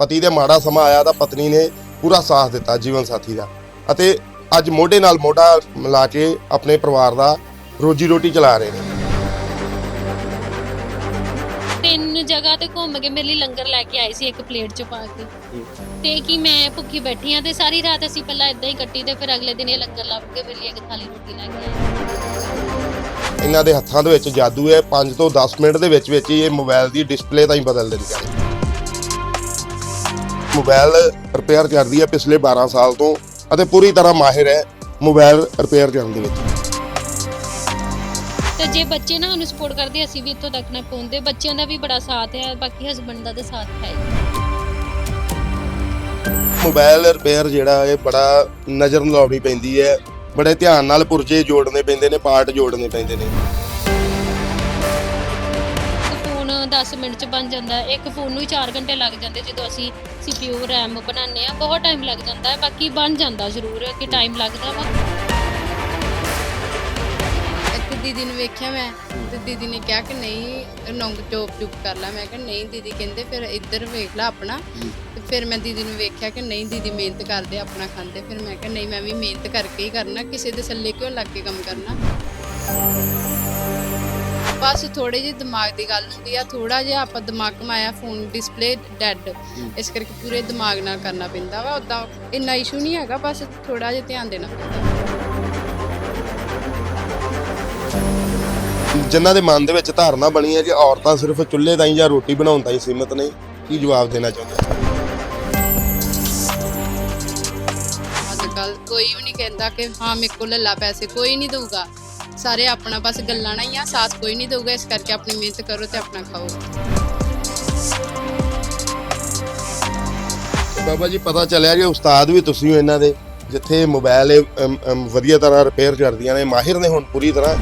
ਪਤੀ ਦੇ ਮਾੜਾ ਸਮਾਂ ਆਇਆ ਤਾਂ ਪਤਨੀ ਨੇ ਪੂਰਾ ਸਾਥ ਦਿੱਤਾ ਜੀਵਨ ਸਾਥੀ ਦਾ। ਅਤੇ ਅੱਜ ਮੋਢੇ ਨਾਲ ਮੋਢਾ ਮਿਲਾ ਕੇ ਆਪਣੇ ਪਰਿਵਾਰ ਦਾ ਰੋਜੀ ਰੋਟੀ ਚਲਾ ਰਹੇ ਨੇ। ਤਿੰਨ ਜਗ੍ਹਾ ਤੇ ਘੁੰਮ ਕੇ ਮੇਰੇ ਲਈ ਲੰਗਰ ਲੈ ਕੇ ਆਏ ਸੀ ਇੱਕ ਪਲੇਟ ਚ ਪਾ ਕੇ। ਤੇ ਕਿ ਮੈਂ ਭੁੱਖੀ ਬੈਠੀ ਆ ਤੇ ਸਾਰੀ ਰਾਤ ਅਸੀਂ ਪਹਿਲਾਂ ਇਦਾਂ ਹੀ ਕੱਟੀ ਤੇ ਫਿਰ ਅਗਲੇ ਦਿਨ ਇਹ ਲੰਗਰ ਲੱਭ ਕੇ ਮੇਰੇ ਲਈ ਇੱਕ ਥਾਲੀ ਰੋਟੀ ਲੈ ਕੇ ਆਏ। ਇਹਨਾਂ ਦੇ ਹੱਥਾਂ ਦੇ ਵਿੱਚ ਜਾਦੂ ਹੈ। 5 ਤੋਂ 10 ਮਿੰਟ ਦੇ ਵਿੱਚ ਵਿੱਚ ਹੀ ਇਹ ਮੋਬਾਈਲ ਦੀ ਡਿਸਪਲੇ ਤਾਂ ਹੀ ਬਦਲ ਦਿੰਦੀਆਂ ਨੇ। ਮੋਬਾਈਲ ਰਿਪੇਅਰ ਕਰਦੀ ਹੈ ਪਿਛਲੇ 12 ਸਾਲ ਤੋਂ ਅਤੇ ਪੂਰੀ ਤਰ੍ਹਾਂ ਮਾਹਿਰ ਹੈ ਮੋਬਾਈਲ ਰਿਪੇਅਰ ਕਰਨ ਦੇ ਵਿੱਚ। ਤੇ ਜੇ ਬੱਚੇ ਨਾ ਉਹਨੂੰ ਸਪੋਰਟ ਕਰਦੇ ਅਸੀਂ ਵੀ ਇੱਥੋਂ ਤੱਕ ਨਾ ਪਹੁੰਚਦੇ। ਬੱਚਿਆਂ ਦਾ ਵੀ ਬੜਾ ਸਾਥ ਹੈ ਬਾਕੀ ਹਸਬੰਡ ਦਾ ਤਾਂ ਸਾਥ ਹੈ ਹੀ। ਮੋਬਾਈਲ ਰਿਪੇਅਰ ਜਿਹੜਾ ਇਹ ਬੜਾ ਨਜ਼ਰ ਲਾਉਣੀ ਪੈਂਦੀ ਹੈ। ਬੜੇ ਧਿਆਨ ਨਾਲ ਪੁਰਜੇ ਜੋੜਨੇ ਪੈਂਦੇ ਨੇ ਪਾਰਟ ਜੋੜਨੇ ਪੈਂਦੇ ਨੇ। 10 ਮਿੰਟ ਚ ਬਣ ਜਾਂਦਾ ਹੈ। ਇੱਕ ਫੋਨ ਨੂੰ ਹੀ 4 ਘੰਟੇ ਲੱਗ ਜਾਂਦੇ ਜਦੋਂ ਅਸੀਂ CPU, RAM ਬਣਾਉਂਦੇ ਆ ਬਹੁਤ ਟਾਈਮ ਲੱਗ ਜਾਂਦਾ ਹੈ। ਬਾਕੀ ਬਣ ਜਾਂਦਾ ਜ਼ਰੂਰ ਕਿ ਟਾਈਮ ਲੱਗਦਾ ਵਾ। ਇੱਕ ਦੀਦੀ ਨੂੰ ਵੇਖਿਆ ਮੈਂ ਤੇ ਦੀਦੀ ਨੇ ਕਿਹਾ ਕਿ ਨਹੀਂ ਨੌਂਗ ਚੋਪ ਚੁੱਪ ਕਰ ਲੈ। ਮੈਂ ਕਿਹਾ ਨਹੀਂ ਦੀਦੀ ਕਹਿੰਦੇ ਫਿਰ ਇੱਧਰ ਵੇਖ ਲੈ ਆਪਣਾ। ਤੇ ਫਿਰ ਮੈਂ ਦੀਦੀ ਨੂੰ ਵੇਖਿਆ ਕਿ ਨਹੀਂ ਦੀਦੀ ਮਿਹਨਤ ਕਰਦੇ ਆਪਣਾ ਖਾਂਦੇ। ਫਿਰ ਮੈਂ ਕਿਹਾ ਨਹੀਂ ਮੈਂ ਵੀ ਮਿਹਨਤ ਕਰਕੇ ਹੀ ਕਰਨਾ। ਕਿਸੇ ਦੇ ਥੱਲੇ ਕਿਉਂ ਲੱਗ ਕੇ ਕੰਮ ਕਰਨਾ? ਬਸ ਥੋੜੇ ਜਿਹੇ ਦਿਮਾਗ ਦੀ ਗੱਲ ਹੁੰਦੀ ਆ ਥੋੜਾ ਜਿਹਾ ਆਪਾਂ ਦਿਮਾਗ ਕਮਾਇਆ ਫੋਨ ਡਿਸਪਲੇ ਡੈਡ ਇਸ ਕਰਕੇ ਪੂਰੇ ਦਿਮਾਗ ਨਾਲ ਕਰਨਾ ਪੈਂਦਾ ਵਾ ਉਦਾਂ ਇੰਨਾ ਇਸ਼ੂ ਨਹੀਂ ਹੈਗਾ ਬਸ ਥੋੜਾ ਜਿਹਾ ਧਿਆਨ ਦੇਣਾ ਜਿਨ੍ਹਾਂ ਦੇ ਮਨ ਦੇ ਵਿੱਚ ਧਾਰਨਾ ਬਣੀ ਹੈ ਕਿ ਔਰਤਾਂ ਸਿਰਫ ਚੁੱਲ੍ਹੇ ਤਾਈਂ ਜਾਂ ਰੋਟੀ ਬਣਾਉਣ ਤਾਈਂ ਸੀਮਿਤ ਨੇ ਕੀ ਜਵਾਬ ਦੇਣਾ ਚਾਹੁੰਦੇ ਹੋ? ਅੱਜ ਕੱਲ ਕੋਈ ਵੀ ਨਹੀਂ ਕਹਿੰਦਾ ਕਿ ਹਾਂ ਮੇਰੇ ਕੋਲ ਲੱਲਾ ਪੈਸੇ ਕੋਈ ਨਹੀਂ ਦਊਗਾ। ਸਾਰੇ ਆਪਣਾ ਬਸ ਗੱਲਾਂ ਨਾ ਹੀ ਆ ਸਾਥ ਕੋਈ ਨਹੀਂ ਦਊਗਾ ਇਸ ਕਰਕੇ ਆਪਣੀ ਮਿਹਨਤ ਕਰੋ ਤੇ ਆਪਣਾ ਖਾਓ ਤੇ ਬਾਬਾ ਜੀ ਪਤਾ ਚੱਲਿਆ ਕਿ ਉਸਤਾਦ ਵੀ ਤੁਸੀਂ ਹੋ ਇਹਨਾਂ ਦੇ ਜਿੱਥੇ ਮੋਬਾਈਲ ਵਧੀਆ ਤਰ੍ਹਾਂ ਰਿਪੇਅਰ ਕਰਦੀਆਂ ਨੇ ਮਾਹਿਰ ਨੇ ਹੁਣ ਪੂਰੀ ਤਰ੍ਹਾਂ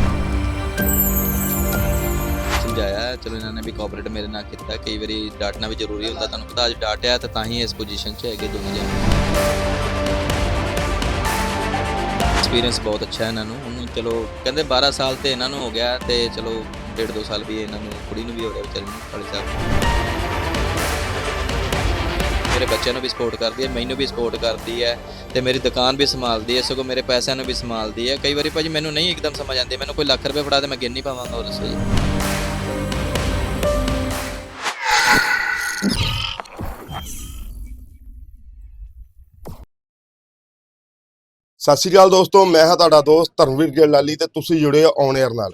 ਸਮਝਾਇਆ। ਚਲੋ ਇਹਨਾਂ ਨੇ ਵੀ ਕੋਆਪਰੇਟ ਮੇਰੇ ਨਾਲ ਕੀਤਾ ਕਈ ਵਾਰੀ ਡਾਟਣਾ ਵੀ ਜ਼ਰੂਰੀ ਹੁੰਦਾ ਤੁਹਾਨੂੰ ਪਤਾ ਅੱਜ ਡਾਟਿਆ ਤਾਂ ਤਾਂ ਹੀ ਇਸ ਪੋਜੀਸ਼ਨ 'ਚ ਹੈਗੇ ਦੋਨੋਂ ਜਣੇ ਐਕਸਪੀਰੀਅੰਸ ਬਹੁਤ ਅੱਛਾ ਹੈ ਇਹਨਾਂ ਨੂੰ ਚਲੋ, ਕਹਿੰਦੇ 12 ਸਾਲ ਤੇ ਇਹਨਾਂ ਨੂੰ ਹੋ ਗਿਆ ਤੇ ਚਲੋ, ਡੇਢ ਦੋ ਸਾਲ ਵੀ ਇਹਨਾਂ ਨੂੰ, ਕੁੜੀ ਨੂੰ ਵੀ ਹੋ ਗਿਆ ਵਿਚਾਰੀ ਨੂੰ ਕਾਲੀ ਸਾਹਿਬ ਮੇਰੇ ਬੱਚਿਆਂ ਨੂੰ ਵੀ ਸਪੋਰਟ ਕਰਦੀ ਹੈ, ਮੈਨੂੰ ਵੀ ਸਪੋਰਟ ਕਰਦੀ ਹੈ ਤੇ ਮੇਰੀ ਦੁਕਾਨ ਵੀ ਸੰਭਾਲਦੀ ਹੈ, ਸਗੋਂ ਮੇਰੇ ਪੈਸਿਆਂ ਨੂੰ ਵੀ ਸੰਭਾਲਦੀ ਹੈ। ਕਈ ਵਾਰੀ ਭਾਜੀ ਮੈਨੂੰ ਨਹੀਂ ਇੱਕਦਮ ਸਮਝ ਆਉਂਦੀ, ਮੈਨੂੰ ਕੋਈ ਲੱਖ ਰੁਪਏ ਫੜਾ ਦੇ, ਮੈਂ ਗਿਣ ਨਹੀਂ ਪਾਵਾਂਗਾ ਉਹ ਦੱਸੋ ਜੀ ਸਤਿ ਸ਼੍ਰੀ ਅਕਾਲ ਦੋਸਤੋ, ਮੈਂ ਹਾਂ ਤੁਹਾਡਾ ਦੋਸਤ ਧਰਮਵੀਰ ਗਿੱਲਾਲੀ ਤੇ ਤੁਸੀਂ ਜੁੜੇ ਹੋ ਔਨ 에ਅਰ ਨਾਲ।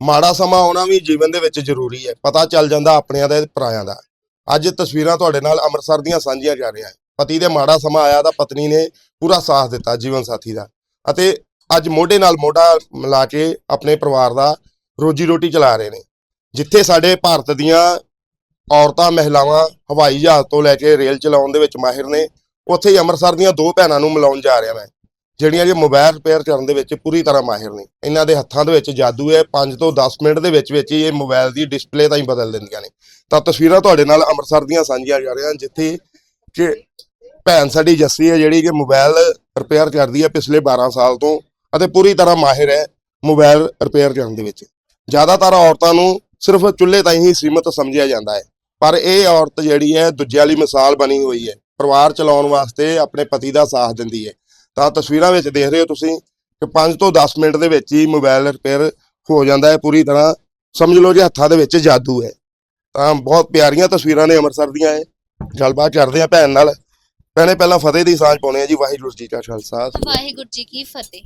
ਮਾੜਾ ਸਮਾਂ ਆਉਣਾ ਵੀ ਜੀਵਨ ਦੇ ਵਿੱਚ ਜ਼ਰੂਰੀ ਹੈ, ਪਤਾ ਚੱਲ ਜਾਂਦਾ ਆਪਣਿਆਂ ਦਾ ਤੇ ਪਰਾਇਆਂ ਦਾ। ਅੱਜ ਤਸਵੀਰਾਂ ਤੁਹਾਡੇ ਨਾਲ ਅੰਮ੍ਰਿਤਸਰ ਦੀਆਂ ਸਾਂਝੀਆਂ ਕਰ ਰਿਹਾ ਹਾਂ। ਪਤੀ ਦੇ ਮਾੜਾ ਸਮਾਂ ਆਇਆ ਤਾਂ ਪਤਨੀ ਨੇ ਪੂਰਾ ਸਾਥ ਦਿੱਤਾ ਜੀਵਨ ਸਾਥੀ ਦਾ। ਅਤੇ ਅੱਜ ਮੋਢੇ ਨਾਲ ਮੋਢਾ ਮਿਲਾ ਕੇ ਆਪਣੇ ਪਰਿਵਾਰ ਦਾ ਰੋਜੀ ਰੋਟੀ ਚਲਾ ਰਹੇ ਨੇ। ਜਿੱਥੇ ਸਾਡੇ ਭਾਰਤ ਦੀਆਂ ਔਰਤਾਂ, ਮਹਿਲਾਵਾਂ ਹਵਾਈ ਜਹਾਜ਼ ਤੋਂ ਲੈ ਕੇ ਰੇਲ ਚਲਾਉਣ ਦੇ ਵਿੱਚ ਮਾਹਿਰ ਨੇ, ਉੱਥੇ ਹੀ ਅੰਮ੍ਰਿਤਸਰ ਦੀਆਂ ਦੋ ਭੈਣਾਂ ਨੂੰ ਮਿਲਾਉਣ ਜਾ ਰਿਹਾ ਮੈਂ। ਜਿਹੜੀਆਂ ਕਿ ਮੋਬਾਈਲ ਰਿਪੇਅਰ ਕਰਨ ਦੇ ਵਿੱਚ ਪੂਰੀ ਤਰ੍ਹਾਂ ਮਾਹਿਰ ਨੇ। ਇਹਨਾਂ ਦੇ ਹੱਥਾਂ ਦੇ ਵਿੱਚ ਜਾਦੂ ਹੈ। 5 ਤੋਂ 10 ਮਿੰਟ ਦੇ ਵਿੱਚ ਵਿੱਚ ਹੀ ਇਹ ਮੋਬਾਈਲ ਦੀ ਡਿਸਪਲੇ ਤਾਂ ਹੀ ਬਦਲ ਦਿੰਦੀਆਂ ਨੇ। ਤਾਂ ਤਸਵੀਰਾਂ ਤੁਹਾਡੇ ਨਾਲ ਅੰਮ੍ਰਿਤਸਰ ਦੀਆਂ ਸਾਂਝੀਆਂ ਜਾ ਰਹੀਆਂ ਜਿੱਥੇ ਕਿ ਭੈਣ ਸਾਡੀ ਜੱਸੀ ਹੈ, ਜਿਹੜੀ ਕਿ ਮੋਬਾਈਲ ਰਿਪੇਅਰ ਕਰਦੀ ਹੈ ਪਿਛਲੇ 12 ਸਾਲ ਤੋਂ ਅਤੇ ਪੂਰੀ ਤਰ੍ਹਾਂ ਮਾਹਿਰ ਹੈ ਮੋਬਾਈਲ ਰਿਪੇਅਰ ਕਰਨ ਦੇ ਵਿੱਚ। ਜ਼ਿਆਦਾਤਰ ਔਰਤਾਂ ਨੂੰ ਸਿਰਫ ਚੁੱਲ੍ਹੇ ਤਾਈਂ ਹੀ ਸੀਮਤ ਸਮਝਿਆ ਜਾਂਦਾ ਹੈ। ਪਰ ਇਹ ਔਰਤ ਜਿਹੜੀ ਹੈ ਦੂਜਿਆਂ ਵਾਲੀ ਮਿਸਾਲ ਬਣੀ ਹੋਈ ਹੈ। ਪਰਿਵਾਰ ਚਲਾਉਣ ਵਾਸਤੇ ਆਪਣੇ ਪਤੀ ਦਾ ਸਾਥ ਦਿੰਦੀ ਹੈ। ਤਾਂ ਤਸਵੀਰਾਂ ਵਿੱਚ ਦੇਖ ਰਹੇ ਹੋ ਤੁਸੀਂ ਕਿ 5 ਤੋਂ 10 ਮਿੰਟ ਦੇ ਵਿੱਚ ਹੀ ਮੋਬਾਈਲ ਰਿਪੇਅਰ ਹੋ ਜਾਂਦਾ ਹੈ ਪੂਰੀ ਤਰ੍ਹਾਂ ਸਮਝ ਲਓ ਕਿ ਹੱਥਾਂ ਦੇ ਵਿੱਚ ਜਾਦੂ ਹੈ। ਤਾਂ ਬਹੁਤ ਪਿਆਰੀਆਂ ਤਸਵੀਰਾਂ ਨੇ ਅੰਮ੍ਰਿਤਸਰ ਦੀਆਂ ਇਹ। ਗੱਲਬਾਤ ਕਰਦੇ ਆ ਭੈਣ ਨਾਲ। ਭੈਣੇ ਪਹਿਲਾਂ ਫਤਿਹ ਦੀ ਸਾਂਝ ਪਾਉਣੇ ਆ ਜੀ। ਵਾਹਿਗੁਰੂ ਜੀ ਕਾ ਖਾਲਸਾ। ਵਾਹਿਗੁਰੂ ਜੀ ਕੀ ਫਤਿਹ।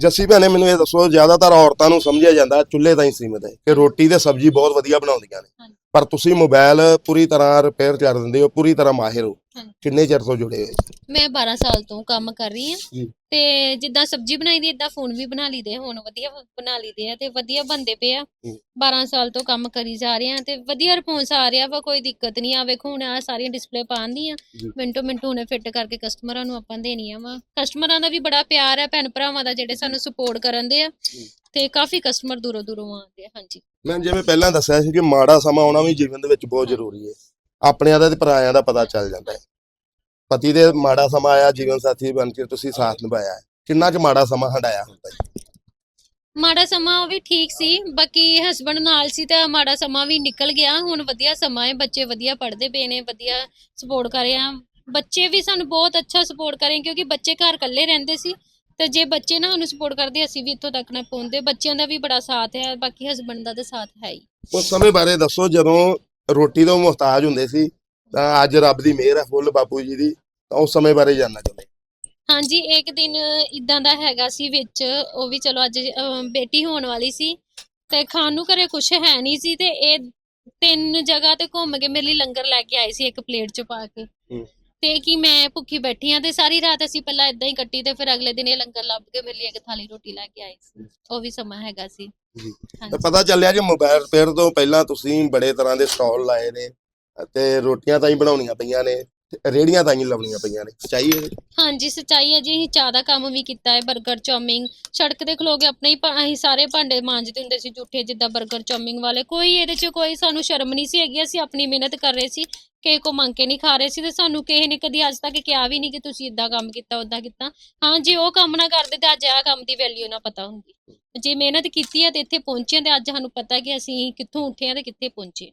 ਜੱਸੀ ਭੈਣੇ ਮੈਨੂੰ ਇਹ ਦੱਸੋ ਜ਼ਿਆਦਾਤਰ ਔਰਤਾਂ ਨੂੰ ਸਮਝਿਆ ਜਾਂਦਾ ਚੁੱਲ੍ਹੇ ਤਾਈਂ ਸੀਮਿਤ ਹੈ ਕਿ ਰੋਟੀ ਤੇ ਸਬਜ਼ੀ ਬਹੁਤ ਵਧੀਆ ਬਣਾਉਂਦੀਆਂ ਨੇ। ਪਰ ਤੁਸੀਂ ਮੋਬਾਈਲ ਪੂਰੀ ਤਰ੍ਹਾਂ ਰਿਪੇਅਰ ਕਰ ਦਿੰਦੇ ਹੋ ਪੂਰੀ ਤਰ੍ਹਾਂ ਮਾਹਿਰ ਹੋ। ਕਿੰਨੇ ਚਿਰ ਤੋਂ ਜੁੜੇ ਹੋ ਮੈਂ 12 ਸਾਲ ਤੋਂ ਕੰਮ ਕਰ ਰਹੀ ਹਾਂ। ਤੇ ਜਿੱਦਾਂ ਸਬਜ਼ੀ ਬਣਾਈ ਦੀ ਇਦਾਂ ਫੋਨ ਵੀ ਬਣਾ ਲਈਦੇ ਹੁਣ ਵਧੀਆ ਬਣਾ ਲਈਦੇ ਆ ਤੇ ਵਧੀਆ ਬੰਦੇ ਪਏ ਆ ਜੀ। 12 ਸਾਲ ਤੋਂ ਕੰਮ ਕਰੀ ਜਾ ਰਹੇ ਆ ਤੇ ਵਧੀਆ ਰਿਸਪੌਂਸ ਆ ਰਿਹਾ ਵਾ ਕੋਈ ਦਿੱਕਤ ਨਹੀਂ ਆ ਵੇਖੋ ਹੁਣ ਆ ਸਾਰੀਆਂ ਡਿਸਪਲੇ ਪਾਉਂਦੀਆਂ ਜੀ। ਮਿੰਟੋ ਮਿੰਟ ਹੁਣੇ ਫਿੱਟ ਕਰਕੇ ਕਸਟਮਰਾਂ ਨੂੰ ਆਪਾਂ ਦੇਣੀਆਂ ਵਾ ਕਸਟਮਰਾਂ ਦਾ ਵੀ ਬੜਾ ਪਿਆਰ ਹੈ ਭੈਣ ਭਰਾਵਾਂ ਦਾ ਜਿਹੜੇ ਸਾਨੂੰ ਸਪੋਰਟ ਕਰਨ ਦੇ ਆ। ਤੇ ਕਾਫੀ ਕਸਟਮਰ ਦੂਰੋਂ ਦੂਰੋਂ ਆਉਂਦੇ ਆ ਹਾਂਜੀ। ਮੈਂ ਜਿਵੇਂ ਪਹਿਲਾਂ ਦੱਸਿਆ ਸੀ ਕਿ ਮਾੜਾ ਸਮਾਂ ਆਉਣਾ ਵੀ ਜੀਵਨ ਦੇ ਵਿੱਚ ਬਹੁਤ ਜ਼ਰੂਰੀ ਹੈ। ਆਪਣਿਆਂ ਦਾ ਤੇ ਪਰਾਇਆਂ ਦਾ ਪਤਾ ਚੱਲ ਜਾਂਦਾ ਹੈ। ਪਤੀ ਦੇ ਮਾੜਾ ਸਮਾਂ ਆਇਆ ਜੀਵਨ ਸਾਥੀ ਬਣ ਕੇ ਤੁਸੀਂ ਸਾਥ ਨਿਭਾਇਆ ਹੈ। ਕਿੰਨਾ ਕੁ ਮਾੜਾ ਸਮਾਂ ਹੰਡਾਇਆ ਹੁੰਦਾ ਹੈ? ਮਾੜਾ ਸਮਾਂ ਉਹ ਵੀ ਠੀਕ ਸੀ ਬਾਕੀ ਹਸਬੰਡ ਨਾਲ ਸੀ ਤਾਂ ਮਾੜਾ ਸਮਾਂ ਵੀ ਨਿਕਲ ਗਿਆ। ਹੁਣ ਵਧੀਆ ਸਮਾਂ ਹੈ ਬੱਚੇ ਵਧੀਆ ਪੜ੍ਹਦੇ ਪਏ ਨੇ ਵਧੀਆ ਸਪੋਰਟ ਕਰ ਰਹੇ ਆ। ਬੱਚੇ ਵੀ ਸਾਨੂੰ ਬਹੁਤ ਅੱਛਾ ਸਪੋਰਟ ਕਰ ਰਹੇ ਕਿਉਂਕਿ ਬੱਚੇ ਘਰ ਇਕੱਲੇ ਰਹਿੰਦੇ ਸੀ। ਤੇ ਜੇ ਬੱਚੇ ਨਾ ਸਾਨੂੰ ਸਪੋਰਟ ਕਰਦੇ ਅਸੀਂ ਵੀ ਇੱਥੋਂ ਤੱਕ ਨਾ ਪਹੁੰਚਦੇ। ਬੱਚਿਆਂ ਦਾ ਵੀ ਬੜਾ ਸਾਥ ਹੈ ਬਾਕੀ ਹਸਬੰਡ ਦਾ ਤਾਂ ਸਾਥ ਹੈ ਹੀ। ਉਸ ਸਮੇਂ ਬਾਰੇ ਦੱਸੋ ਜਦੋਂ ਰੋਟੀ ਤੋਂ ਮੁਹਤਾਜ ਹੁੰਦੇ ਸੀ ਤਾਂ ਅੱਜ ਰੱਬ ਦੀ ਮਿਹਰ ਹੈ ਫੁੱਲ ਬਾਪੂ ਜੀ ਦੀ ਤਾਂ ਉਸ ਸਮੇਂ ਬਾਰੇ ਜਾਨਣਾ ਚਾਹੁੰਦੇ। ਹਾਂਜੀ ਇੱਕ ਦਿਨ ਇਦਾਂ ਦਾ ਹੈਗਾ ਸੀ ਵਿੱਚ ਉਹ ਵੀ ਚਲੋ ਅੱਜ ਬੇਟੀ ਹੋਣ ਵਾਲੀ ਸੀ ਤੇ ਖਾਣ ਨੂੰ ਘਰੇ ਕੁਝ ਹੈ ਨਹੀਂ ਸੀ ਤੇ ਇਹ ਤਿੰਨ ਜਗ੍ਹਾ ਤੇ ਘੁੰਮ ਕੇ ਮੇਰੇ ਲਈ ਲੰਗਰ ਲੈ ਕੇ ਆਏ ਸੀ ਇੱਕ ਪਲੇਟ ਚ ਪਾ ਕੇ। ਤੇ ਕਿ ਮੈਂ ਭੁੱਖੀ ਬੈਠੀ ਆ ਤੇ ਸਾਰੀ ਰਾਤ ਅਸੀਂ ਪਹਿਲਾਂ ਇਦਾਂ ਹੀ ਕੱਟੀ ਤੇ ਫਿਰ ਅਗਲੇ ਦਿਨ ਇਹ ਲੰਗਰ ਲੱਭ ਕੇ ਮੇਰੇ ਲਈ ਇੱਕ ਥਾਲੀ ਰੋਟੀ ਲੈ ਕੇ ਆਏ ਸੀ। ਉਹ ਵੀ ਸਮਾਂ ਹੈਗਾ ਸੀ। ਜੀ। ਹਾਂਜੀ। ਪਤਾ ਚੱਲਿਆ ਕਿ ਮੋਬਾਈਲ ਰਿਪੇਅਰ ਤੋਂ ਪਹਿਲਾਂ ਤੁਸੀਂ ਬੜੇ ਤਰ੍ਹਾਂ ਦੇ ਸਟਾਲ ਲਾਏ ਨੇ ਤੇ ਰੋਟੀਆਂ ਤਾਂ ਹੀ ਬਣਾਉਣੀਆਂ ਪਈਆਂ ਨੇ ਤੇ ਰੇੜੀਆਂ ਤਾਂ ਹੀ ਲਾਉਣੀਆਂ ਪਈਆਂ ਨੇ। ਸੱਚਾਈ ਹੈ ਹਾਂਜੀ ਸੱਚਾਈ ਹੈ ਜੀ ਅਸੀਂ ਚਾਹ ਦਾ ਕੰਮ ਵੀ ਕੀਤਾ ਹੈ 버ਗਰ ਚੌਮਿੰਗ ਸੜਕ ਤੇ ਖਲੋ ਕੇ ਆਪਣੇ ਹੀ ਭਾ- ਅਸੀਂ ਸਾਰੇ ਭਾਂਡੇ ਮਾਂਜਦੇ ਹੁੰਦੇ ਸੀ ਝੂਠੇ ਜਿੱਦਾਂ 버ਗਰ ਚੌਮਿੰਗ ਵਾਲੇ। ਕੋਈ ਇਹਦੇ 'ਚ ਕੋਈ ਸਾਨੂੰ ਸ਼ਰਮ ਨਹੀਂ ਸੀ ਹੈਗੀ ਅਸੀਂ ਆਪਣੀ ਮਿਹਨਤ ਕਰ ਰਹੇ ਸੀ। ਕਿਸੇ ਕੋ ਮੰਗ ਕੇ ਨਹੀਂ ਖਾ ਰਹੇ ਸੀ ਤੇ ਸਾਨੂੰ ਕਿਸੇ ਨੇ ਕਦੀ ਅੱਜ ਤੱਕ ਕਿਹਾ ਵੀ ਨਹੀਂ ਕਿ ਤੁਸੀਂ ਇਦਾਂ ਕੰਮ ਕੀਤਾ ਉਦਾਂ ਕੀਤਾ। ਹਾਂ ਜੇ ਉਹ ਕੰਮ ਨਾ ਕਰਦੇ ਤੇ ਅੱਜ ਆਹ ਕੰਮ ਦੀ ਵੈਲਿਊ ਨਾ ਪਤਾ ਹੁੰਦੀ। ਜੇ ਮਿਹਨਤ ਕੀਤੀ ਹੈ ਤੇ ਇੱਥੇ ਪਹੁੰਚੇ ਤੇ ਅੱਜ ਸਾਨੂੰ ਪਤਾ ਕਿ ਅਸੀਂ ਕਿੱਥੋਂ ਉੱਠੇ ਹਾਂ ਤੇ ਕਿੱਥੇ ਪਹੁੰਚੇ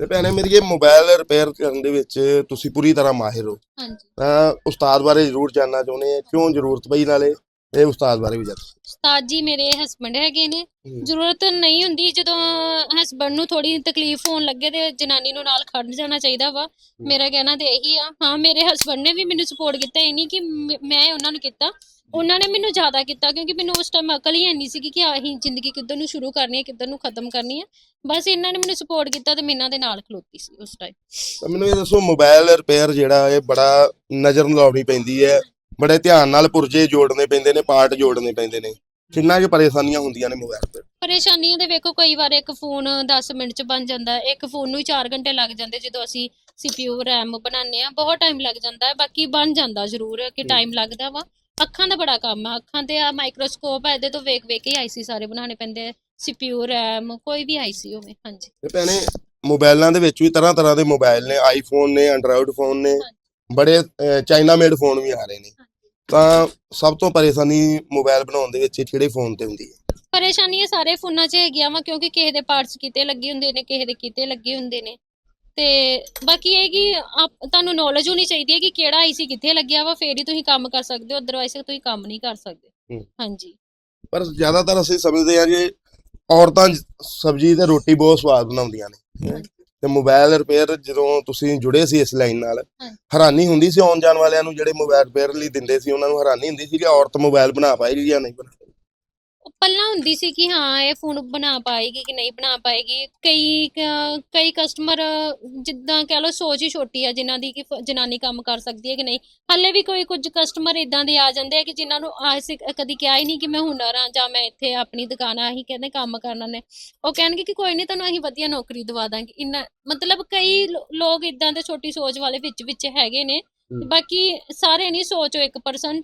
ਤੇ ਭੈਣੇ ਮੇਰੀ ਇਹ ਮੋਬਾਈਲ ਰਿਪੇਅਰ ਕਰਨ ਦੇ ਵਿੱਚ ਤੁਸੀਂ ਪੂਰੀ ਤਰ੍ਹਾਂ ਮਾਹਿਰ ਹੋ। ਹਾਂਜੀ। ਤਾਂ ਉਸਤਾਦ ਬਾਰੇ ਜ਼ਰੂਰ ਜਾਨਣਾ ਚਾਹੁੰਦੇ ਆ। ਕਿਉਂ ਜ਼ਰੂਰਤ ਪਈ ਨਾਲੇ? ਇਹ ਉਸਤਾਦ ਬਾਰੇ ਵੀ ਜਾਣ ਉਸਤਾਦ ਜੀ ਮੇਰੇ ਹਸਬੰਡ ਹੈਗੇ ਨੇ। ਜ਼ਰੂਰਤ ਨਹੀਂ ਹੁੰਦੀ ਜਦੋਂ ਹਸਬੰਡ ਨੂੰ ਥੋੜੀ ਤਕਲੀਫ ਹੋਣ ਲੱਗੇ ਤੇ ਜਨਾਨੀ ਨੂੰ ਨਾਲ ਖੜ ਜਾਣਾ ਚਾਹੀਦਾ ਵਾ। ਮੇਰਾ ਕਹਿਣਾ ਤੇ ਇਹੀ ਆ। ਹਾਂ ਮੇਰੇ ਹਸਬੰਡ ਨੇ ਵੀ ਮੈਨੂੰ ਸਪੋਰਟ ਕੀਤਾ ਇਹ ਨਹੀਂ ਕਿ ਮ- ਉਹਨਾਂ ਨੂੰ ਕੀਤਾ। ਉਹਨਾਂ ਨੇ ਮੈਨੂੰ ਜ਼ਿਆਦਾ ਕੀਤਾ ਕਿਉਂਕਿ ਮੈਨੂੰ ਉਸ ਟਾਈਮ ਅਕਲ ਹੀ ਨਹੀਂ ਸੀ ਕਿ ਅਸੀਂ ਜ਼ਿੰਦਗੀ ਕਿੱਧਰ ਨੂੰ ਸ਼ੁਰੂ ਕਰਨੀ ਹੈ ਕਿੱਧਰ ਨੂੰ ਖਤਮ ਕਰਨੀ ਹੈ। ਬਸ ਇਹਨਾਂ ਨੇ ਮੈਨੂੰ ਸਪੋਰਟ ਕੀਤਾ ਤੇ ਮੈਂ ਇਹਨਾਂ ਦੇ ਨਾਲ ਖਲੋਤੀ ਸੀ ਉਸ ਟਾਈਮ ਮੈਨੂੰ ਇਹ ਦੱਸੋ ਮੋਬਾਈਲ ਰਿਪੇਅਰ ਜਿਹੜਾ ਇਹ ਬੜਾ ਨਜ਼ਰ ਲਾਉਣੀ ਪੈਂਦੀ ਹੈ। ਬੜੇ ਧਿਆਨ ਨਾਲ ਪੁਰਜੇ ਜੋੜਨੇ ਪੈਂਦੇ ਨੇ ਪਾਰਟ ਜੋੜਨੇ ਪੈਂਦੇ ਨੇ। ਕਿੰਨਾ ਕੁ ਪਰੇਸ਼ਾਨੀਆਂ ਹੁੰਦੀਆਂ ਨੇ ਮੋਬਾਈਲ ਤੇ। ਪਰੇਸ਼ਾਨੀਆਂ ਦੇ ਵੇਖੋ ਕਈ ਵਾਰ ਇੱਕ ਫੋਨ 10 ਮਿੰਟ ਚ ਬਣ ਜਾਂਦਾ ਹੈ ਇੱਕ ਫੋਨ ਨੂੰ ਹੀ 4 ਘੰਟੇ ਲੱਗ ਜਾਂਦੇ ਜਦੋਂ ਅਸੀਂ CPU RAM ਬਣਾਉਂਦੇ ਆ ਬਹੁਤ ਟਾਈਮ ਲੱਗ ਜਾਂਦਾ ਹੈ ਬਾਕੀ ਬਣ ਜਾਂਦਾ ਜ਼ਰੂਰ ਹੈ। ਕਿ ਟਾਈਮ ਲੱਗਦਾ ਵਾ। ਅੱਖਾਂ ਦਾ ਬੜਾ ਕੰਮ ਆ ਅੱਖਾਂ ਤੇ ਆ ਮਾਈਕਰੋਸਕੋਪ ਹੈ ਇਹਦੇ ਤੋਂ ਵੇਖ ਵੇਖ ਕੇ ਆਈਸੀ ਸਾਰੇ ਬਣਾਉਣੇ ਪੈਂਦੇ ਆ CPU RAM ਕੋਈ ਵੀ ਆਈਸੀ ਹੋਵੇ ਹਾਂਜੀ। ਤੇ ਭੈਣੇ ਮੋਬਾਈਲਾਂ ਦੇ ਵਿੱਚ ਵੀ ਤਰ੍ਹਾਂ ਤਰ੍ਹਾਂ ਦੇ ਮੋਬਾਈਲ ਨੇ ਆਈਫੋਨ ਨੇ ਐਂਡਰੋਇਡ ਫੋਨ ਨੇ ਬੜੇ ਚਾਈਨਾ ਮੇਡ ਫੋਨ ਵੀ ਆ ਰਹੇ ਨੇ। ਤਾਂ ਸਭ ਤੋਂ ਪਰੇਸ਼ਾਨੀ ਮੋਬਾਈਲ ਬਣਾਉਣ ਦੇ ਵਿੱਚ ਕਿਹੜੇ ਫੋਨ ਤੇ ਹੁੰਦੀ ਹੈ। ਪਰੇਸ਼ਾਨੀਆਂ ਸਾਰੇ ਫੋਨਾਂ 'ਚ ਹੈਗੀਆਂ ਵਾ ਕਿਉਂਕਿ ਕਿਸੇ ਦੇ ਪਾਰਟਸ ਕਿਤੇ ਲੱਗੇ ਹੁੰਦੇ ਨੇ ਕਿਸੇ ਦੇ ਕਿਤੇ ਲੱਗੇ ਹੁੰਦੇ ਨੇ। ਤੇ ਬਾਕੀ ਇਹ ਕਿ ਆਪ- ਤੁਹਾਨੂੰ ਨੌਲੇਜ ਹੋਣੀ ਚਾਹੀਦੀ ਹੈ ਕਿ ਕਿਹੜਾ ਆਈਸੀ ਕਿੱਥੇ ਲੱਗਿਆ ਵਾ ਫੇਰ ਹੀ ਤੁਸੀਂ ਕੰਮ ਕਰ ਸਕਦੇ ਹੋ ਅਦਰਵਾਈਜ਼ ਤੁਸੀਂ ਕੰਮ ਨਹੀਂ ਕਰ ਸਕਦੇ। ਹੂੰ। ਹਾਂਜੀ। ਪਰ ਜ਼ਿਆਦਾਤਰ ਅਸੀਂ ਸਮਝਦੇ ਹਾਂ ਕਿ ਔਰਤਾਂ ਸਬਜ਼ੀ ਤੇ ਰੋਟੀ ਬਹੁਤ ਸਵਾਦ ਬਣਾਉਂਦੀਆਂ ਨੇ। ਹੈਂ। ਤੇ ਮੋਬਾਈਲ ਰਿਪੇਅਰ ਜਦੋਂ ਤੁਸੀਂ ਜੁੜੇ ਸੀ ਇਸ ਲਾਈਨ ਨਾਲ। ਹੈਰਾਨੀ ਹੁੰਦੀ ਸੀ ਆਉਣ ਜਾਣ ਵਾਲਿਆਂ ਨੂੰ ਜਿਹੜੇ ਮੋਬਾਈਲ ਰਿਪੇਅਰ ਲਈ ਦਿੰਦੇ ਸੀ ਉਹਨਾਂ ਨੂੰ ਹੈਰਾਨੀ ਹੁੰਦੀ ਸੀ ਕਿ ਔਰਤ ਮੋਬਾਈਲ ਬਣਾ ਪਾਏਗੀ ਜਾਂ ਨਹੀਂ ਬਣਾ ਪਹਿਲਾਂ ਹੁੰਦੀ ਸੀ ਕਿ ਹਾਂ ਇਹ ਫੋਨ ਬਣਾ ਪਾਏਗੀ ਕਿ ਨਹੀਂ ਬਣਾ ਪਾਏਗੀ। ਕਈ ਕ- ਕਈ ਕਸਟਮਰ ਜਿੱਦਾਂ ਕਹਿ ਲਓ ਸੋਚ ਹੀ ਛੋਟੀ ਆ ਜਿਨ੍ਹਾਂ ਦੀ ਕਿ ਫ- ਜਨਾਨੀ ਕੰਮ ਕਰ ਸਕਦੀ ਹੈ ਕਿ ਨਹੀਂ। ਹਾਲੇ ਵੀ ਕੋਈ ਕੁਝ ਕਸਟਮਰ ਇਦਾਂ ਦੇ ਆ ਜਾਂਦੇ ਆ ਕਿ ਜਿਨ੍ਹਾਂ ਨੂੰ ਆਸ ਕਦੀ ਕਿਹਾ ਹੀ ਨਹੀਂ ਕਿ ਮੈਂ ਹੁਨਰ ਆ ਜਾਂ ਮੈਂ ਇੱਥੇ ਆਪਣੀ ਦੁਕਾਨ ਆ ਹੀ ਕਹਿੰਦੇ ਕੰਮ ਕਰਨਾ ਨੇ ਉਹ ਕਹਿਣਗੇ ਕਿ ਕੋਈ ਨਹੀਂ ਤੁਹਾਨੂੰ ਅਸੀਂ ਵਧੀਆ ਨੌਕਰੀ ਦਵਾ ਦਾਂਗੇ। ਇੰਨਾ ਮਤਲਬ ਕਈ ਲੋ- ਲੋਕ ਇਦਾਂ ਦੇ ਛੋਟੀ ਸੋਚ ਵਾਲੇ ਵਿੱਚ ਵਿੱਚ ਹੈਗੇ ਨੇ। ਬਾਕੀ ਸਾਰੇ ਨਹੀਂ ਸੋਚੋ 1%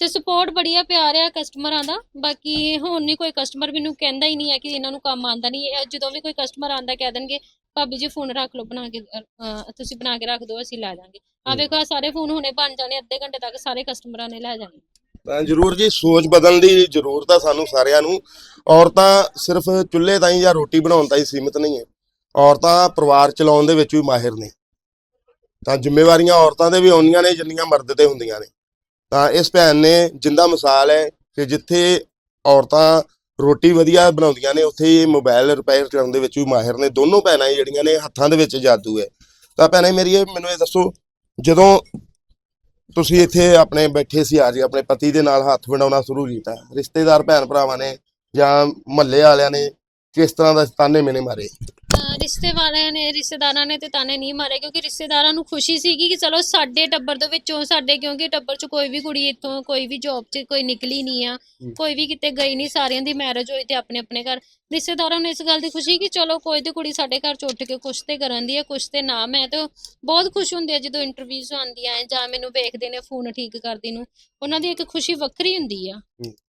ਤੇ ਸਪੋਰਟ ਬੜੀਆ ਪਿਆਰ ਆ ਕਸਟਮਰਾਂ ਦਾ। ਬਾਕੀ ਹੁਣ ਨਹੀਂ ਕੋਈ ਕਸਟਮਰ ਮੈਨੂੰ ਕਹਿੰਦਾ ਹੀ ਨਹੀਂ ਹੈ ਕਿ ਇਹਨਾਂ ਨੂੰ ਕੰਮ ਆਂਦਾ ਨਹੀਂ ਇਹ ਜਦੋਂ ਵੀ ਕੋਈ ਕਸਟਮਰ ਆਂਦਾ ਕਹਿ ਦੇਣਗੇ ਭਾਬੀ ਜੀ ਫੋਨ ਰੱਖ ਲਓ ਬਣਾ ਕੇ ਤੁਸੀਂ ਬਣਾ ਕੇ ਰੱਖ ਦਿਓ ਅਸੀਂ ਲੈ ਜਾਾਂਗੇ ਆ। ਵੇਖੋ ਆਹ ਸਾਰੇ ਫੋਨ ਹੁਣੇ ਬਣ ਜਾਣੇ ਅੱਧੇ ਘੰਟੇ ਤੱਕ ਸਾਰੇ ਕਸਟਮਰਾਂ ਨੇ ਲੈ ਜਾਣੇ। ਤਾਂ ਜ਼ਰੂਰ ਜੀ ਸੋਚ ਬਦਲਣ ਦੀ ਜ਼ਰੂਰਤ ਆ ਸਾਨੂੰ ਸਾਰਿਆਂ ਨੂੰ। ਔਰਤਾਂ ਸਿਰਫ ਚੁੱਲ੍ਹੇ ਤਾਈਂ ਜਾਂ ਰੋਟੀ ਬਣਾਉਣ ਤਾਈਂ ਸੀਮਿਤ ਨਹੀਂ ਹੈ। ਔਰਤਾਂ ਪਰਿਵਾਰ ਚਲਾਉਣ ਦੇ ਵਿੱਚ ਵੀ ਮਾਹਿਰ ਨੇ। ਤਾਂ ਜ਼ਿੰਮੇਵਾਰੀਆਂ ਔਰਤਾਂ ਦੇ ਵੀ ਆਉਂਦੀਆਂ ਨੇ ਜਿੰਨੀਆਂ ਮਰਦ ਤੇ ਹੁੰਦੀਆਂ ਨੇ। ਤਾਂ ਇਸ ਭੈਣ ਨੇ ਜਿੰਦਾ ਮਿਸਾਲ ਹੈ ਕਿ ਜਿੱਥੇ ਔਰਤਾਂ ਰੋਟੀ ਵਧੀਆ ਬਣਾਉਂਦੀਆਂ ਨੇ, ਉੱਥੇ ਹੀ ਇਹ ਮੋਬਾਈਲ ਰਿਪੇਅਰ ਕਰਨ ਦੇ ਵਿੱਚ ਵੀ ਮਾਹਿਰ ਨੇ। ਦੋਨੋਂ ਭੈਣਾਂ ਹੀ ਜਿਹੜੀਆਂ ਨੇ ਹੱਥਾਂ ਦੇ ਵਿੱਚ ਜਾਦੂ ਹੈ। ਤਾਂ ਭੈਣੇ ਮੇਰੀ ਇਹ ਮੈਨੂੰ ਇਹ ਦੱਸੋ, ਜਦੋਂ ਤੁਸੀਂ ਇੱਥੇ ਆਪਣੇ ਬੈਠੇ ਸੀ ਆ ਅੱਜ ਆਪਣੇ ਪਤੀ ਦੇ ਨਾਲ ਹੱਥ ਵੰਡਾਉਣਾ ਸ਼ੁਰੂ ਕੀਤਾ, ਰਿਸ਼ਤੇਦਾਰ ਭੈਣ ਭਰਾਵਾਂ ਨੇ ਜਾਂ ਮਹੱਲੇ ਵਾਲਿਆਂ ਨੇ ਕਿਸ ਤਰ੍ਹਾਂ ਦਾ ਤਾਨੇ ਮੇਨੇ ਮਾਰੇ? ਰਿਸ਼ਤੇ ਵਾਲਿਆਂ ਨੇ ਰਿਸ਼ਤੇਦਾਰਾਂ ਨੇ ਤੇ ਤਾਨੇ ਨਹੀਂ ਮਾਰੇ ਕਿਉਂਕਿ ਰਿਸ਼ਤੇਦਾਰਾਂ ਨੂੰ ਖੁਸ਼ੀ ਸੀਗੀ ਕਿ ਚਲੋ ਸਾਡੇ ਟੱਬਰ ਦੇ ਵਿੱਚੋਂ ਸਾਡੇ ਕਿਉਂਕਿ ਟੱਬਰ 'ਚ ਕੋਈ ਵੀ ਕੁੜੀ ਇੱਥੋਂ ਕੋਈ ਵੀ ਜੌਬ 'ਚ ਕੋਈ ਨਿਕਲੀ ਨਹੀਂ ਆ ਕੋਈ ਵੀ ਕਿਤੇ ਗਈ ਨਹੀਂ ਸਾਰਿਆਂ ਦੀ ਮੈਰਿਜ ਹੋਈ ਤੇ ਆਪਣੇ ਆਪਣੇ ਘਰ। ਰਿਸ਼ਤੇਦਾਰਾਂ ਨੂੰ ਇਸ ਗੱਲ ਦੀ ਖੁਸ਼ੀ ਕਿ ਚਲੋ ਕੋਈ ਦੀ ਕੁੜੀ ਸਾਡੇ ਘਰ 'ਚ ਉੱਠ ਕੇ ਕੁਛ ਤੇ ਕਰਨ ਦੀ ਹੈ ਕੁਛ ਤੇ ਨਾ ਮੈਂ ਤਾਂ ਬਹੁਤ ਖੁਸ਼ ਹੁੰਦੇ ਆ ਜਦੋਂ ਇੰਟਰਵਿਊਜ਼ ਆਉਂਦੀਆਂ ਹੈ ਜਾਂ ਮੈਨੂੰ ਵੇਖਦੇ ਨੇ ਫੋਨ ਠੀਕ ਕਰਦੀ ਨੂੰ ਉਹਨਾਂ ਦੀ ਇੱਕ ਖੁਸ਼ੀ ਵੱਖਰੀ ਹੁੰਦੀ ਆ।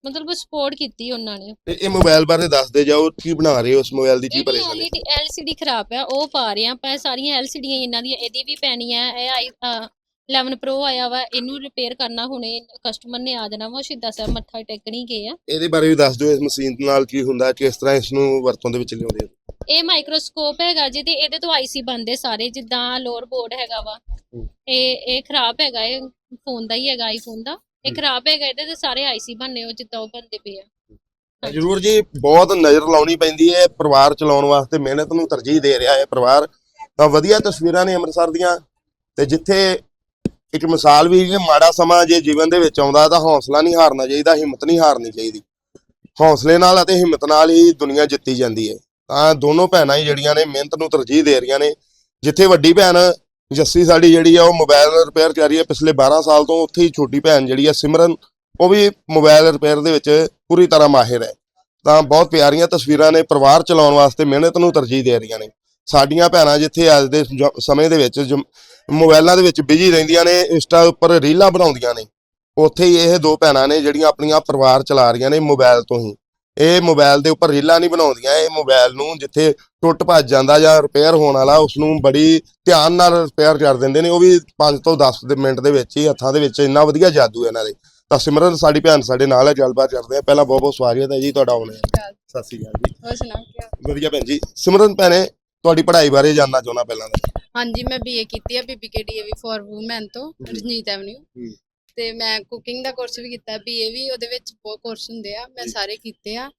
ਮਤਲਬ ਸਪੋਰਟ ਕੀਤੀ ਉਹਨਾਂ ਨੇ। ਤੇ ਇਹ ਮੋਬਾਈਲ ਬਾਰੇ ਦੱਸਦੇ ਜਾਓ ਕੀ ਬਣਾ ਰਹੇ ਹੋ ਉਸ ਮੋਬਾਈਲ ਦੀ ਕੀ ਪਰੇਸ਼ਾਨੀ? LCD ਖਰਾਬ ਆ ਉਹ ਪਾ ਰਹੇ ਆ ਆਪਾਂ ਸਾਰੀਆਂ LCD ਇਹਨਾਂ ਦੀਆਂ ਇਹਦੀ ਵੀ ਪੈਣੀ ਆ ਇਹ ਆਈ 11 Pro ਆਇਆ ਵਾ ਇਹਨੂੰ ਰਿਪੇਅਰ ਕਰਨਾ ਹੁਣੇ ਕਸਟਮਰ ਨੇ ਆ ਜਾਣਾ ਵਾ ਸਿੱਧਾ ਸਾਹਿਬ ਮੱਥਾ ਟੇਕਣੀ ਗਏ ਆ। ਇਹਦੇ ਬਾਰੇ ਵੀ ਦੱਸ ਦਿਓ ਇਸ ਮਸ਼ੀਨ ਨਾਲ ਕੀ ਹੁੰਦਾ ਕਿਸ ਤਰ੍ਹਾਂ ਇਸ ਨੂੰ ਵਰਤੋਂ ਦੇ ਵਿੱਚ ਲਿਆਉਂਦੇ ਆ। ਇਹ ਮਾਈਕਰੋਸਕੋਪ ਹੈਗਾ ਜੀ ਤੇ ਇਹਦੇ ਤੋਂ ਆਈਸੀ ਬਣਦੇ ਸਾਰੇ ਜਿੱਦਾਂ ਲੋਅਰ ਬੋਰਡ ਹੈਗਾ ਵਾ। ਹੂੰ। ਇਹ ਇਹ ਖਰਾਬ ਹੈਗਾ ਇਹ ਫੋਨ ਦਾ ਹੀ ਹੈਗਾ ਆਈਫੋਨ ਦਾ। ਇਹ ਹੂੰ। ਖਰਾਬ ਹੈਗਾ ਇਹਦੇ ਤੇ ਸਾਰੇ ਆਈਸੀ ਬਣਨੇ ਉਹ ਜਿੱਦਾਂ ਉਹ ਬਣਦੇ ਪਏ ਆ। ਜ਼ਰੂਰ ਜੀ ਬਹੁਤ ਨਜ਼ਰ ਲਾਉਣੀ ਪੈਂਦੀ ਹੈ ਪਰਿਵਾਰ ਚਲਾਉਣ ਵਾਸਤੇ ਮਿਹਨਤ ਨੂੰ ਤਰਜੀਹ ਦੇ ਰਿਹਾ ਹੈ ਪਰਿਵਾਰ। ਤਾਂ ਵਧੀਆ ਤਸਵੀਰਾਂ ਨੇ ਅੰਮ੍ਰਿਤਸਰ ਦੀਆਂ ਤੇ ਜਿੱਥੇ ਇੱਕ ਮਿਸਾਲ ਵੀ ਹੈ ਮਾੜਾ ਸਮਾਂ ਜੇ ਜੀਵਨ ਦੇ ਵਿੱਚ ਆਉਂਦਾ ਤਾਂ ਹੌਸਲਾ ਨਹੀਂ ਹਾਰਨਾ ਚਾਹੀਦਾ, ਹਿੰਮਤ ਨਹੀਂ ਹਾਰਨੀ ਚਾਹੀਦੀ। ਹੌਸਲੇ ਨਾਲ ਅਤੇ ਹਿੰਮਤ ਨਾਲ ਹੀ ਦੁਨੀਆ ਜਿੱਤੀ ਜਾਂਦੀ ਹੈ। ਤਾਂ ਦੋਨੋਂ ਭੈਣਾਂ ਹੀ ਜਿਹੜੀਆਂ ਨੇ ਮਿਹਨਤ ਨੂੰ ਤਰਜੀਹ ਦੇ ਰਹੀਆਂ ਨੇ। ਜਿੱਥੇ ਵੱਡੀ ਭੈਣ ਜੱਸੀ ਸਾਡੀ ਜਿਹੜੀ ਆ, ਉਹ ਮੋਬਾਈਲ ਰਿਪੇਅਰ ਕਰ ਰਹੀ ਹੈ। ਪਿਛਲੇ 12 ਸਾਲ ਤੋਂ ਉੱਥੇ ਹੀ ਛੋਟੀ ਭੈਣ ਜਿਹੜੀ ਆ, ਸਿਮਰਨ, ਉਹ ਵੀ ਮੋਬਾਈਲ ਰਿਪੇਅਰ ਦੇ ਵਿੱਚ ਪੂਰੀ ਤਰ੍ਹਾਂ ਮਾਹਿਰ ਹੈ। ਤਾਂ ਬਹੁਤ ਪਿਆਰੀਆਂ ਤਸਵੀਰਾਂ ਨੇ ਪਰਿਵਾਰ ਚਲਾਉਣ ਵਾਸਤੇ ਮਿਹਨਤ ਨੂੰ ਤਰਜੀਹ ਦੇ ਰਹੀਆਂ ਨੇ। ਸਾਡੀਆਂ ਭੈਣਾਂ ਜਿੱਥੇ ਅੱਜ ਦੇ ਸਮੇਂ ਦੇ ਵਿੱਚ ਮੋਬਾਈਲਾਂ ਦੇ ਵਿੱਚ ਬਿਜ਼ੀ ਰਹਿੰਦੀਆਂ ਨੇ ਇੰਸਟਾ ਉੱਪਰ ਰੀਲਾਂ ਬਣਾਉਂਦੀਆਂ ਨੇ। ਉੱਥੇ ਹੀ ਇਹ ਦੋ ਭੈਣਾਂ ਨੇ ਜਿਹੜੀਆਂ ਆਪਣੀਆਂ ਪਰਿਵਾਰ ਚਲਾ ਰਹੀਆਂ ਨੇ ਮੋਬਾਈਲ ਤੋਂ ਹੀ। ਇਹ ਮੋਬਾਈਲ ਦੇ ਉੱਪਰ ਰੀਲਾਂ ਨਹੀਂ ਬਣਾਉਂਦੀਆਂ ਇਹ ਮੋਬਾਈਲ ਨੂੰ ਜਿੱਥੇ ਟੁੱਟ ਭੱਜ ਜਾਂਦਾ ਜਾਂ ਰਿਪੇਅਰ ਹੋਣ ਵਾਲਾ ਉਸ ਨੂੰ ਬੜੀ ਧਿਆਨ ਨਾਲ ਰਿਪੇਅਰ ਕਰ ਦਿੰਦੇ ਨੇ। ਉਹ ਵੀ 5 ਤੋਂ 10 ਦੇ ਮਿੰਟ ਦੇ ਵਿੱਚ ਹੀ ਹੱਥਾਂ ਦੇ ਵਿੱਚ ਇੰਨਾ ਵਧੀਆ ਜਾਦੂ ਹੈ ਇਹਨਾਂ ਦੇ। ਤਾਂ ਸਿਮਰਨ ਸਾਡੀ ਭੈਣ ਸਾਡੇ ਨਾਲ ਹੈ ਗੱਲਬਾਤ ਕਰਦੇ ਆ। ਪਹਿਲਾਂ ਬਹੁਤ ਬਹੁਤ ਸਵਾਗਤ ਹੈ ਜੀ ਤੁਹਾਡਾ ਆਉਣੇ ਸਤਿ ਸ਼੍ਰੀ ਅਕਾਲ ਜੀ। ਹੋਰ ਸੁਣਾਓ ਕੀ? ਵਧੀਆ ਭੈਣ ਜੀ। ਸਿਮਰਨ ਭੈਣੇ ਤੁਹਾਡੀ ਪੜ੍ਹਾਈ ਬਾਰੇ ਜਾਨਣਾ ਚਾਹੁੰਦਾ ਪਹਿਲਾਂ ਤਾਂ ਹਾਂਜੀ ਮੈਂ ਬੀਏ ਕੀਤੀ ਆ ਬੀਬੀਕੇ ਡੀਏਵੀ ਫॉर ਔਮਨ ਤੋਂ ਰਜਨੀਤ ਐਵਨਿਊ ਹੂੰ। ਤੇ ਮੈਂ ਕੁਕਿੰਗ ਦਾ ਕੋਰਸ ਵੀ ਕੀਤਾ ਬੀਏ ਵੀ ਉਹਦੇ ਵਿੱਚ ਬਹੁਤ ਕੋਰਸ ਹੁੰਦੇ ਆ ਮੈਂ ਜੀ। ਸਾਰੇ ਕੀਤੇ ਆ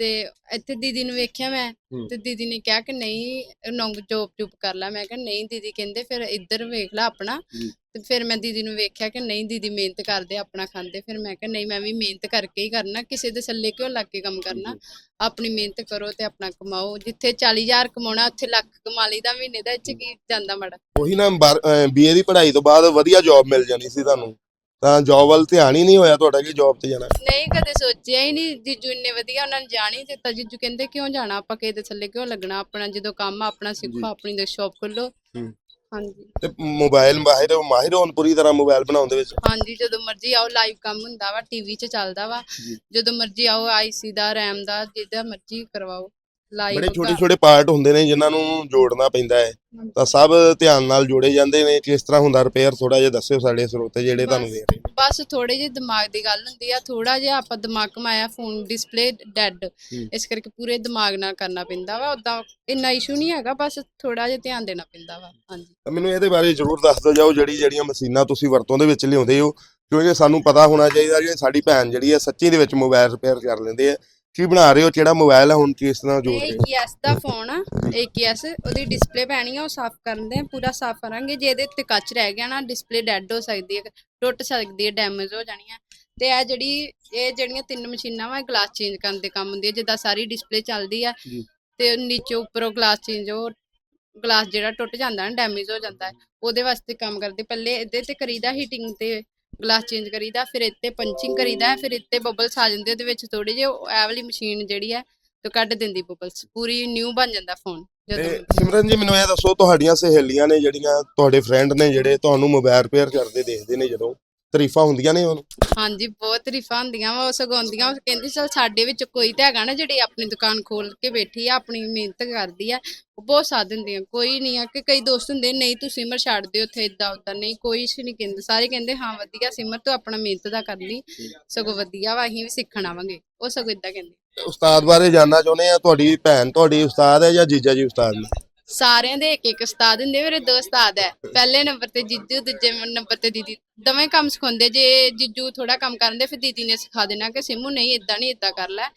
ਤੇ ਇੱਥੇ ਦੀਦੀ ਨੂੰ ਵੇਖਿਆ ਮੈਂ ਹੂੰ। ਤੇ ਦੀਦੀ ਨੇ ਕਿਹਾ ਕਿ ਨਹੀਂ ਨੌਂਗ ਜੋਬ ਚੁੱਪ ਕਰ ਲੈ ਮੈਂ ਕਿਹਾ ਨਹੀਂ ਦੀਦੀ ਕਹਿੰਦੇ ਫਿਰ ਇੱਧਰ ਵੇਖ ਲੈ ਆਪਣਾ ਜੀ। ਤੇ ਫਿਰ ਮੈਂ ਦੀਦੀ ਨੂੰ ਵੇਖਿਆ ਕਿ ਨਹੀਂ ਦੀਦੀ ਮਿਹਨਤ ਕਰਦੇ ਆਪਣਾ ਖਾਂਦੇ ਫਿਰ ਮੈਂ ਕਿਹਾ ਨਹੀਂ ਮੈਂ ਵੀ ਮਿਹਨਤ ਕਰਕੇ ਹੀ ਕਰਨਾ ਕਿਸੇ ਦੇ ਥੱਲੇ ਕਿਉਂ ਲੱਗ ਕੇ ਕੰਮ ਕਰਨਾ? ਆਪਣੀ ਮਿਹਨਤ ਕਰੋ ਤੇ ਆਪਣਾ ਕਮਾਓ ਜਿੱਥੇ 40000 ਕਮਾਉਣਾ ਉੱਥੇ ਲੱਖ ਕਮਾ ਲਈਦਾ ਮਹੀਨੇ ਦਾ ਇੱਥੇ ਕੀ ਜਾਂਦਾ ਮੜਾ? ਉਹੀ ਨਾ ਬੀਏ ਦੀ ਪੜ੍ਹਾਈ ਤੋਂ ਬਾਅਦ ਵਧੀਆ ਜੌਬ ਮਿਲ ਜਾਣੀ ਸੀ ਤੁਹਾਨੂੰ। ਤਾਂ ਜੌਬ ਵੱਲ ਧਿਆਨ ਹੀ ਨਹੀਂ ਹੋਇਆ ਤੁਹਾਡਾ ਕਿ ਜੌਬ ਤੇ ਜਾਣਾ। ਨਹੀਂ ਕਦੇ ਸੋਚਿਆ ਹੀ ਨਹੀਂ ਜੀਜੂ ਇੰਨੇ ਵਧੀਆ ਉਹਨਾਂ ਨੇ ਜਾਣ ਹੀ ਦਿੱਤਾ। ਜੀਜੂ ਕਹਿੰਦੇ ਕਿਉਂ ਜਾਣਾ ਆਪਾਂ ਕਿਸੇ ਦੇ ਥੱਲੇ ਕਿਉਂ ਲੱਗਣਾ? ਆਪਣਾ ਜਦੋਂ ਕੰਮ ਆਪਣਾ। ਸਿੱਖੋ ਆਪਣੀ ਦੇ ਸ਼ੌਪ ਖੋਲੋ। ਹਾਂਜੀ। ਤੇ ਮੋਬਾਈਲ ਮਾਹਿਰ ਮਾਹਿਰ ਹੋਣ ਪੂਰੀ ਤਰ੍ਹਾਂ ਮੋਬਾਈਲ ਬਣਾਉਣ ਦੇ ਵਿੱਚ? ਹਾਂਜੀ ਜਦੋਂ ਮਰਜ਼ੀ ਆਓ ਲਾਈਵ ਕੰਮ ਹੁੰਦਾ ਵਾ ਟੀਵੀ 'ਚ ਚੱਲਦਾ ਵਾ। ਜੀ। ਜਦੋਂ ਮਰਜ਼ੀ ਆਓ ਆਈਸੀ ਦਾ ਰੈਮ ਦਾ ਜਿਹਦਾ ਮਰਜ਼ੀ ਕਰਵਾਓ ਲਾਈਵ ਬੜੇ ਛੋਟੇ ਛੋਟੇ ਪਾਰਟ ਹੁੰਦੇ ਨੇ ਜਿਨ੍ਹਾਂ ਨੂੰ ਜੋੜਨਾ ਪੈਂਦਾ ਹੈ। ਤਾਂ ਸਭ ਧਿਆਨ ਨਾਲ ਜੋੜੇ ਜਾਂਦੇ ਨੇ ਕਿਸ ਤਰ੍ਹਾਂ ਹੁੰਦਾ ਰਿਪੇਅਰ ਥੋੜਾ ਜਿਹਾ ਦੱਸਿਓ ਸਾਡੇ ਸਰੋਤੇ ਜਿਹੜੇ ਤੁਹਾਨੂੰ ਦੇ ਰਹੇ ਨੇ। ਬਸ ਥੋੜੇ ਜਿਹੇ ਦਿਮਾਗ ਦੀ ਗੱਲ ਹੁੰਦੀ ਆ ਥੋੜਾ ਜਿਹਾ ਆਪਾਂ ਦਿਮਾਗ ਕਮਾਇਆ ਫੋਨ ਡਿਸਪਲੇ ਡੈਡ। ਇਸ ਕਰਕੇ ਪੂਰੇ ਦਿਮਾਗ ਨਾਲ ਕਰਨਾ ਪੈਂਦਾ ਵਾ ਉਦਾਂ ਇੰਨਾ ਇਸ਼ੂ ਨਹੀਂ ਹੈਗਾ ਬਸ ਥੋੜਾ ਜਿਹਾ ਧਿਆਨ ਦੇਣਾ ਪੈਂਦਾ ਵਾ ਹਾਂਜੀ ਤਾਂ ਮੈਨੂੰ ਇਹਦੇ ਬਾਰੇ ਜ਼ਰੂਰ ਦੱਸ ਦਿਓ ਜਾਓ ਜਿਹੜੀ ਜਿਹੜੀਆਂ ਮਸ਼ੀਨਾਂ ਤੁਸੀਂ ਵਰਤੋਂ ਦੇ ਵਿੱਚ ਲਿਆਉਂਦੇ ਹੋ ਕਿਉਂਕਿ ਸਾਨੂੰ ਪਤਾ ਹੋਣਾ ਚਾਹੀਦਾ ਕਿ ਸਾਡੀ ਭੈਣ ਜਿਹੜੀ ਹੈ ਸੱਚੀ ਦੇ ਵਿੱਚ ਮੋਬਾਈਲ ਰਿਪੇਅਰ ਕਰ ਲੈਂਦੇ ਆ ਕੀ ਬਣਾ ਰਹੇ ਹੋ? ਕਿਹੜਾ ਮੋਬਾਈਲ ਹੈ ਹੁਣ ਕਿਸ ਤਰ੍ਹਾਂ ਜੋੜ ਰਹੇ ਇਹ ਹੋ 21s ਦਾ ਫੋਨ ਆ। 21s ਉਹਦੀ ਡਿਸਪਲੇ ਪੈਣੀ ਆ ਉਹ ਸਾਫ਼ ਕਰਦੇ ਆ ਪੂਰਾ ਸਾਫ਼ ਕਰਾਂਗੇ। ਜੇ ਇਹਦੇ ਉੱਤੇ ਕੱਚ ਰਹਿ ਗਿਆ ਨਾ ਡਿਸਪਲੇ ਡੈੱਡ ਹੋ ਸਕਦੀ ਹੈ ਟੁੱਟ ਸਕਦੀ ਹੈ ਡੈਮੇਜ ਹੋ ਜਾਣੀ ਆ। ਤੇ ਇਹ ਜਿਹੜੀ ਇਹ ਜਿਹੜੀਆਂ ਤਿੰਨ ਮਸ਼ੀਨਾਂ ਵਾ ਗਲਾਸ ਚੇਂਜ ਕਰਨ ਦੇ ਕੰਮ ਹੁੰਦੀ ਹੈ ਜਿੱਦਾਂ ਸਾਰੀ ਡਿਸਪਲੇ ਚੱਲਦੀ ਆ ਜੀ। ਤੇ ਨੀਚੇ ਉੱਪਰੋਂ ਗਲਾਸ ਚੇਂਜ ਉਹ ਗਲਾਸ ਜਿਹੜਾ ਟੁੱਟ ਜਾਂਦਾ ਨਾ ਡੈਮੇਜ ਹੋ ਜਾਂਦਾ। ਹੈ ਉਹਦੇ ਵਾਸਤੇ ਕੰਮ ਕਰਦੇ। ਪਹਿਲੇ ਇਹਦੇ ਤੇ ਕਰੀਦਾ ਹੀਟਿੰਗ ਤੇ ਗਲਾਸ ਚੇਂਜ ਕਰੀਦਾ ਫਿਰ ਇੱਥੇ ਪੰਚਿੰਗ ਕਰੀਦਾ ਫਿਰ ਇੱਥੇ ਬਬਲਸ ਆ ਜਾਂਦੇ ਉਹਦੇ ਵਿੱਚ ਥੋੜੇ ਜਿਹੇ ਉਹ ਇਹ ਵਾਲੀ ਮਸ਼ੀਨ ਜਿਹੜੀ ਹੈ ਤੇ ਕੱਢ ਦਿੰਦੀ ਬਬਲਸ ਪੂਰੀ ਨਿਊ ਬਣ ਜਾਂਦਾ ਫੋਨ ਜਦੋਂ ਤੇ ਸਿਮਰਨ ਜੀ ਮੈਨੂੰ ਇਹ ਦੱਸੋ ਤੁਹਾਡੀਆਂ ਸਹੇਲੀਆਂ ਨੇ ਜਿਹੜੀਆਂ ਤੁਹਾਡੇ ਫਰੈਂਡ ਨੇ ਜਿਹੜੇ ਤੁਹਾਨੂੰ ਮੋਬਾਈਲ ਰਿਪੇਅਰ ਕਰਦੇ ਦੇਖਦੇ ਨੇ ਜਦੋਂ? ਤਾਰੀਫਾਂ ਹੁੰਦੀਆਂ ਨੇ ਉਹਨੂੰ? ਹਾਂਜੀ ਬਹੁਤ ਤਾਰੀਫਾਂ ਹੁੰਦੀਆਂ ਵਾ ਉਹ ਸਗਾਉਂਦੀਆਂ ਉਹ ਕਹਿੰਦੀ ਚਲ ਸਾਡੇ ਵਿੱਚ ਕੋਈ ਤਾਂ ਹੈਗਾ ਨਾ ਜਿਹੜੀ ਆਪਣੀ ਦੁਕਾਨ ਖੋਲ ਕੇ ਬੈਠੀ ਆ ਆਪਣੀ ਮਿਹਨਤ ਕਰਦੀ ਆ ਉਹ ਬਹੁਤ ਸਾਥ ਦਿੰਦੀਆਂ। ਕੋਈ ਨਹੀਂ ਆ ਕਿ ਕਈ ਦੋਸਤ ਹੁੰਦੇ ਨਹੀਂ ਤੂੰ ਸਿਮਰ ਛੱਡ ਦੇ ਉੱਥੇ ਇਦਾਂ ਉਦਾਂ ਨਹੀਂ ਕੋਈ ਇਸ ਨਹੀਂ ਕਹਿੰਦੇ। ਸਾਰੇ ਕਹਿੰਦੇ ਹਾਂ ਵਧੀਆ ਸਿਮਰ ਤੂੰ ਆਪਣਾ ਮਿਹਨਤ ਦਾ ਕਰ ਲਈ ਸਗੋਂ ਵਧੀਆ ਵਾ ਅਸੀਂ ਵੀ ਸਿੱਖਣ ਆਵਾਂਗੇ। ਉਹ ਸਗੋਂ ਇਦਾਂ ਕਹਿੰਦੇ। ਉਸਤਾਦ ਬਾਰੇ ਜਾਨਣਾ ਚਾਹੁੰਦੇ ਆ? ਤੁਹਾਡੀ ਭੈਣ ਤੁਹਾਡੀ ਉਸਤਾਦ ਹੈ ਜਾਂ ਜੀਜਾ ਜੀ ਉਸਤਾਦ ਨੇ? ਸਾਰਿਆਂ ਦੇ ਇੱਕ ਇੱਕ ਉਸਤਾਦ ਹੁੰਦੇ, ਮੇਰੇ ਦੋ ਉਸਤਾਦ ਹੈ। ਪਹਿਲੇ ਨੰਬਰ ਤੇ ਜੀਜੂ, ਦੂਜੇ ਨੰਬਰ ਤੇ ਦੀਦੀ। ਦੋਵੇਂ ਕੰਮ ਸਿਖਾਉਂਦੇ, ਜੇ ਜੀਜੂ ਥੋੜਾ ਕੰਮ ਕਰਦੇ ਫਿਰ ਦੀਦੀ ਨੇ ਸਿਖਾ ਦੇਣਾ ਕਿ ਸਿੰਮੂ, ਨਹੀਂ ਇਦਾਂ ਨਹੀਂ ਇਦਾਂ ਕਰ ਲੈ।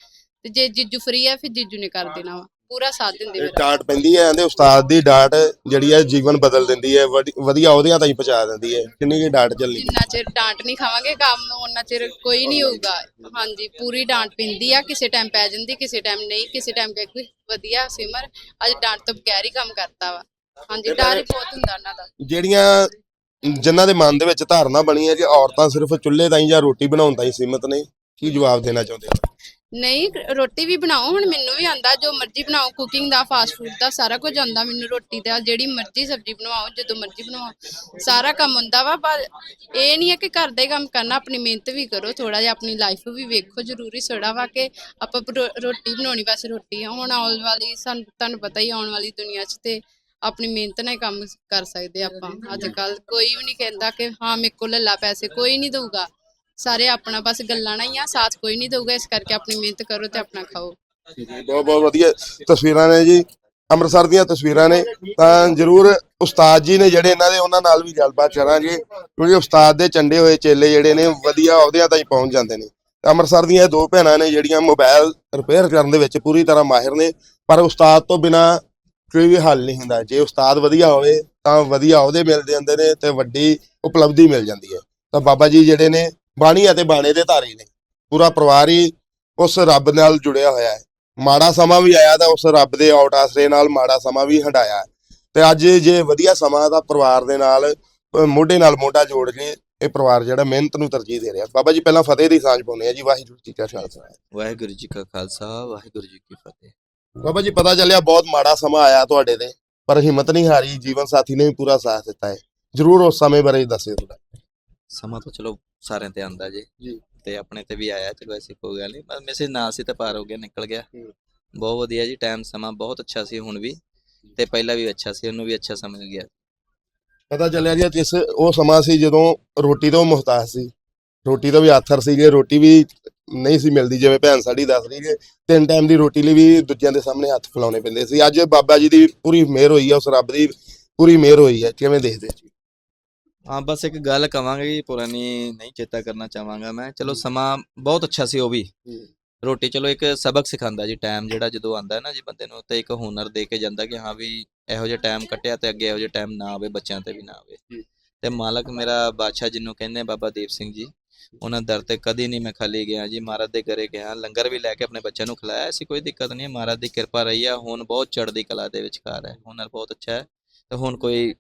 ਤੇ ਜੇ ਜੀਜੂ ਫਰੀ ਹੈ, ਫਿਰ ਜੀਜੂ ਨੇ ਕਰ ਦੇਣਾ ਵਾ। ਪੂਰਾ ਸਾਥ ਦਿੰਦੇ ਇਹ ਮੇਰਾ ਡਾਂਟ ਪੈਂਦੀ ਹੈ ਕਹਿੰਦੇ ਉਸਤਾਦ ਦੀ ਡਾਂਟ ਜਿਹੜੀ ਹੈ ਜੀਵਨ ਬਦਲ ਦਿੰਦੀ ਹੈ ਵਡੀ- ਵਧੀਆ ਅਹੁਦਿਆਂ ਤਾਈਂ ਪਹੁੰਚਾ ਦਿੰਦੀ ਹੈ। ਕਿੰਨੀ ਕੀ ਡਾਂਟ ਚੱਲੀ ਜਿੰਨਾ ਚਿਰ ਡਾਂਟ ਨਹੀਂ ਖਾਵਾਂਗੇ ਕੰਮ ਉਹਨਾਂ ਚਿਰ ਕੋਈ ਨਹੀਂ ਹੋਊਗਾ। ਹਾਂਜੀ ਪੂਰੀ ਡਾਂਟ ਪੈਂਦੀ ਆ ਕਿਸੇ ਟਾਈਮ ਪੈ ਜਾਂਦੀ ਕਿਸੇ ਟਾਈਮ ਨਹੀਂ ਕਿਸੇ ਟਾਈਮ ਕੋਈ ਵਧੀਆ ਸਿਮਰ ਅੱਜ ਡਾਂਟ ਤੋਂ ਬਗੈਰ ਹੀ ਕੰਮ ਕਰਤਾ ਵਾ। ਹਾਂਜੀ ਡਰ ਹੀ ਬਹੁਤ ਹੁੰਦਾ ਉਹਨਾਂ ਦਾ। ਜਿਹੜੀਆਂ ਜਿਨ੍ਹਾਂ ਦੇ ਮਨ ਦੇ ਵਿੱਚ ਧਾਰਨਾ ਬਣੀ ਹੈ ਕਿ ਔਰਤਾਂ ਸਿਰਫ ਚੁੱਲ੍ਹੇ ਤਾਈਂ ਜਾਂ ਰੋਟੀ ਬਣਾਉਣ ਤਾਈਂ ਸੀਮਿਤ ਨੇ ਕੀ ਜਵਾਬ ਦੇਣਾ ਚਾਹੁੰਦੇ ਹੋ ਨਹੀਂ, ਰੋਟੀ ਵੀ ਬਣਾਓ, ਹੁਣ ਮੈਨੂੰ ਵੀ ਆਂਦਾ ਜੋ ਮਰਜ਼ੀ ਬਣਾਓ ਕੁਕਿੰਗ ਦਾ ਫਾਸਟ ਫੂਡ ਦਾ, ਸਾਰਾ ਕੁਝ ਆਂਦਾ ਮੈਨੂੰ ਰੋਟੀ ਦਾ, ਜਿਹੜੀ ਮਰਜ਼ੀ ਸਬਜ਼ੀ ਬਣਵਾਓ, ਜਦੋਂ ਮਰਜ਼ੀ ਬਣਵਾਓ, ਸਾਰਾ ਕੰਮ ਹੁੰਦਾ ਵਾ, ਪਰ ਇਹ ਨਹੀਂ ਹੈ ਕਿ ਘਰ ਦਾ ਹੀ ਕੰਮ ਕਰਨਾ, ਆਪਣੀ ਮਿਹਨਤ ਵੀ ਕਰੋ ਥੋੜਾ ਜਿਹਾ ਆਪਣੀ ਲਾਈਫ ਵੀ ਵੇਖੋ ਜ਼ਰੂਰੀ ਥੋੜਾ ਵਾ ਕਿ ਆਪਾਂ ਰੋਟੀ ਬਣਾਉਣੀ, ਬਸ ਰੋਟੀ ਆ। ਹੁਣ ਆਉਣ ਵਾਲੀ, ਸਾਨੂੰ, ਤੁਹਾਨੂੰ ਪਤਾ ਹੀ ਆਉਣ ਵਾਲੀ ਦੁਨੀਆ 'ਚ ਤੇ ਆਪਣੀ ਮਿਹਨਤ ਨਾਲ ਹੀ ਕੰਮ ਕਰ ਸਕਦੇ ਆਪਾਂ, ਅੱਜ ਕੱਲ ਕੋਈ ਵੀ ਨਹੀਂ ਕਹਿੰਦਾ ਕਿ, ਹਾਂ, ਮੇਰੇ ਕੋਲ ਲੱਲਾ ਪੈਸੇ, ਕੋਈ ਨਹੀਂ ਦਊਗਾ ਸਾਰੇ ਆਪਣਾ ਬਸ ਗੱਲਾਂ ਨਾਲ ਹੀ ਆ, ਸਾਥ ਕੋਈ ਨਹੀਂ ਦਊਗਾ, ਇਸ ਕਰਕੇ ਆਪਣੀ ਮਿਹਨਤ ਕਰੋ ਤੇ ਆਪਣਾ ਖਾਓ। ਬਹੁਤ ਬਹੁਤ ਵਧੀਆ ਤਸਵੀਰਾਂ ਨੇ ਜੀ, ਅੰਮ੍ਰਿਤਸਰ ਦੀਆਂ ਤਸਵੀਰਾਂ ਨੇ। ਤਾਂ ਜਰੂਰ ਉਸਤਾਦ ਜੀ ਨੇ ਜਿਹੜੇ ਇਹਨਾਂ ਦੇ, ਉਹਨਾਂ ਨਾਲ ਵੀ ਗੱਲਬਾਤ ਕਰਾਂਗੇ, ਕਿਉਂਕਿ ਉਸਤਾਦ ਦੇ ਚੰਡੇ ਹੋਏ ਚੇਲੇ ਜਿਹੜੇ ਨੇ, ਵਧੀਆ ਅਹੁਦਿਆਂ ਤਾਈਂ ਪਹੁੰਚ ਜਾਂਦੇ ਨੇ। ਅੰਮ੍ਰਿਤਸਰ ਦੀਆਂ ਇਹ ਦੋ ਭੈਣਾਂ ਨੇ ਜਿਹੜੀਆਂ ਮੋਬਾਈਲ ਰਿਪੇਅਰ ਕਰਨ ਦੇ ਵਿੱਚ ਪੂਰੀ ਤਰ੍ਹਾਂ ਮਾਹਿਰ ਨੇ, ਪਰ ਉਸਤਾਦ ਤੋਂ ਬਿਨਾ ਕੋਈ ਵੀ ਹੱਲ ਨਹੀਂ ਹੁੰਦਾ। ਜੇ ਉਸਤਾਦ ਵਧੀਆ ਹੋਵੇ, ਤਾਂ ਵਧੀਆ ਅਹੁਦੇ ਮਿਲ ਜਾਂਦੇ ਨੇ ਤੇ ਵੱਡੀ ਉਪਲਬਧੀ ਮਿਲ ਜਾਂਦੀ ਹੈ। ਤਾਂ ਬਾਬਾ ਜੀ ਜਿਹੜੇ ਨੇ ਬਾਣੀ ਅਤੇ ਬਾਣੇ ਦੇ ਧਾਰੀ ਨੇ। ਪੂਰਾ ਪਰਿਵਾਰ ਹੀ ਉਸ ਰੱਬ ਨਾਲ ਜੁੜਿਆ ਹੋਇਆ ਹੈ। ਮਾੜਾ ਸਮਾਂ ਵੀ ਆਇਆ ਤਾਂ ਉਸ ਰੱਬ ਦੇ ਔਟ ਆਸਰੇ ਨਾਲ ਮਾੜਾ ਸਮਾਂ ਵੀ ਹਟਾਇਆ ਤੇ ਅੱਜ ਜੇ ਵਧੀਆ ਸਮਾਂ ਦਾ ਪਰਿਵਾਰ ਦੇ ਨਾਲ ਮੋਢੇ ਨਾਲ ਮੋਢਾ ਜੋੜ ਕੇ ਇਹ ਪਰਿਵਾਰ ਜਿਹੜਾ ਮਿਹਨਤ ਨੂੰ ਤਰਜੀਹ ਦੇ ਰਿਹਾ। ਬਾਬਾ ਜੀ ਪਹਿਲਾਂ ਫਤਿਹ ਦੀ ਸਾਂਝ ਪਾਉਂਦੇ ਆ ਜੀ। ਵਾਹਿਗੁਰੂ ਜੀ ਕਾ ਖਾਲਸਾ। ਵਾਹਿਗੁਰੂ ਜੀ ਕਾ ਖਾਲਸਾ ਵਾਹਿਗੁਰੂ ਜੀ ਕੀ ਫਤਿਹ। ਬਾਬਾ ਜੀ ਪਤਾ ਚੱਲਿਆ ਬਹੁਤ ਮਾੜਾ ਸਮਾਂ ਆਇਆ ਤੁਹਾਡੇ ਤੇ ਪਰ ਹਿੰਮਤ ਨਹੀਂ ਹਾਰੀ ਜੀਵਨ ਸਾਥੀ ਨੇ ਵੀ ਪੂਰਾ ਸਾਥ ਦਿੱਤਾ ਹੈ। ਜਰੂਰ ਉਸ ਸਮੇਂ ਬਾਰੇ ਦੱਸਿਓ ਥੋੜਾ ਸਮਾਂ ਤਾਂ ਚਲੋ ਸਾਰਿਆਂ ਤੇ ਆਂਦਾ ਜੀ। ਜੀ। ਤੇ ਆਪਣੇ ਤੇ ਵੀ ਆਇਆ ਚਲੋ ਐਸੀ ਕੋਈ ਗੱਲ ਨਹੀਂ। ਬਸ ਮੈਸੇਜ ਨਾ ਸੀ ਤਾਂ ਪਾਰ ਹੋ ਗਿਆ ਨਿਕਲ ਗਿਆ। ਬਹੁਤ ਵਧੀਆ ਜੀ ਟਾਈਮ ਸਮਾਂ ਬਹੁਤ ਅੱਛਾ ਸੀ ਹੁਣ ਵੀ। ਤੇ ਪਹਿਲਾਂ ਵੀ ਅੱਛਾ ਸੀ ਉਹਨੂੰ ਵੀ ਅੱਛਾ ਸਮਝ ਗਿਆ। ਪਤਾ ਚੱਲਿਆ ਜੀ ਜਿਸ ਉਹ ਸਮਾਂ ਸੀ ਜਦੋਂ ਰੋਟੀ ਤੋਂ ਮੁਹਤਾਜ ਸੀ। ਰੋਟੀ ਤੋਂ ਵੀ ਆਥਰ ਸੀਗੇ ਰੋਟੀ ਵੀ ਨਹੀਂ ਸੀ ਮਿਲਦੀ ਜਿਵੇਂ ਭੈਣ ਸਾਡੀ ਦੱਸ ਰਹੀ ਹੈ ਤਿੰਨ ਟਾਈਮ ਦੀ ਰੋਟੀ ਲਈ ਵੀ ਦੂਜਿਆਂ ਦੇ ਸਾਹਮਣੇ ਹੱਥ ਫੈਲਾਉਣੇ ਪੈਂਦੇ ਸੀ। ਅੱਜ ਬਾਬਾ ਜੀ ਦੀ ਪੂਰੀ ਮਿਹਰ ਹੋਈ ਹੈ ਉਸ ਰੱਬ ਦੀ ਪੂਰੀ ਮਿਹਰ ਹੋਈ ਹੈ ਕਿਵੇਂ ਦੇਖਦੇ ਜੀ? ਹਾਂ ਬਸ ਇੱਕ ਗੱਲ ਕਵਾਂਗਾ ਜੀ ਪੁਰਾਣੀ ਨਹੀਂ ਚੇਤਾ ਕਰਨਾ ਚਾਹਾਂਗਾ ਮੈਂ। ਚਲੋ ਸਮਾਂ ਬਹੁਤ ਅੱਛਾ ਸੀ ਉਹ ਵੀ। ਰੋਟੀ ਚਲੋ ਇੱਕ ਸਬਕ ਸਿਖਾਉਂਦਾ ਜੀ ਟਾਈਮ ਜਿਹੜਾ ਜਦੋਂ ਆਂਦਾ ਨਾ ਜੀ ਬੰਦੇ ਨੂੰ ਤੇ ਇੱਕ ਹੁਨਰ ਦੇ ਕੇ ਜਾਂਦਾ ਕਿ ਹਾਂ ਵੀ ਇਹੋ ਜਿਹਾ ਟਾਈਮ ਕੱਟਿਆ ਤੇ ਅੱਗੇ ਇਹੋ ਜਿਹਾ ਟਾਈਮ ਨਾ ਆਵੇ ਬੱਚਿਆਂ ਤੇ ਵੀ ਨਾ ਆਵੇ। ਤੇ ਮਾਲਕ ਮੇਰਾ ਬਾਦਸ਼ਾਹ ਜਿਹਨੂੰ ਕਹਿੰਦੇ ਬਾਬਾ ਦੀਪ ਸਿੰਘ ਜੀ ਉਹਨਾਂ ਦਰ ਤੇ ਕਦੀ ਨਹੀਂ ਮੈਂ ਖਾਲੀ ਗਿਆ ਜੀ। ਮਹਾਰਾਜ ਦੇ ਘਰੇ ਗਿਆ ਲੰਗਰ ਵੀ ਲੈ ਕੇ ਆਪਣੇ ਬੱਚਿਆਂ ਨੂੰ ਖਿਲਾਇਆ ਐਸੀ ਕੋਈ ਦਿੱਕਤ ਨਹੀਂ ਮਹਾਰਾਜ ਦੀ ਕਿਰਪਾ ਰਹੀ ਆ ਹੁਣ ਬਹੁਤ ਚੜ੍ਹਦੀ ਕਲਾ ਦੇ ਵਿਚਕਾਰ ਹੈ ਹੁਨਰ ਬਹੁਤ ਅੱਛਾ ਹੈ। ਤੇ ਹੁਣ ਕੋਈ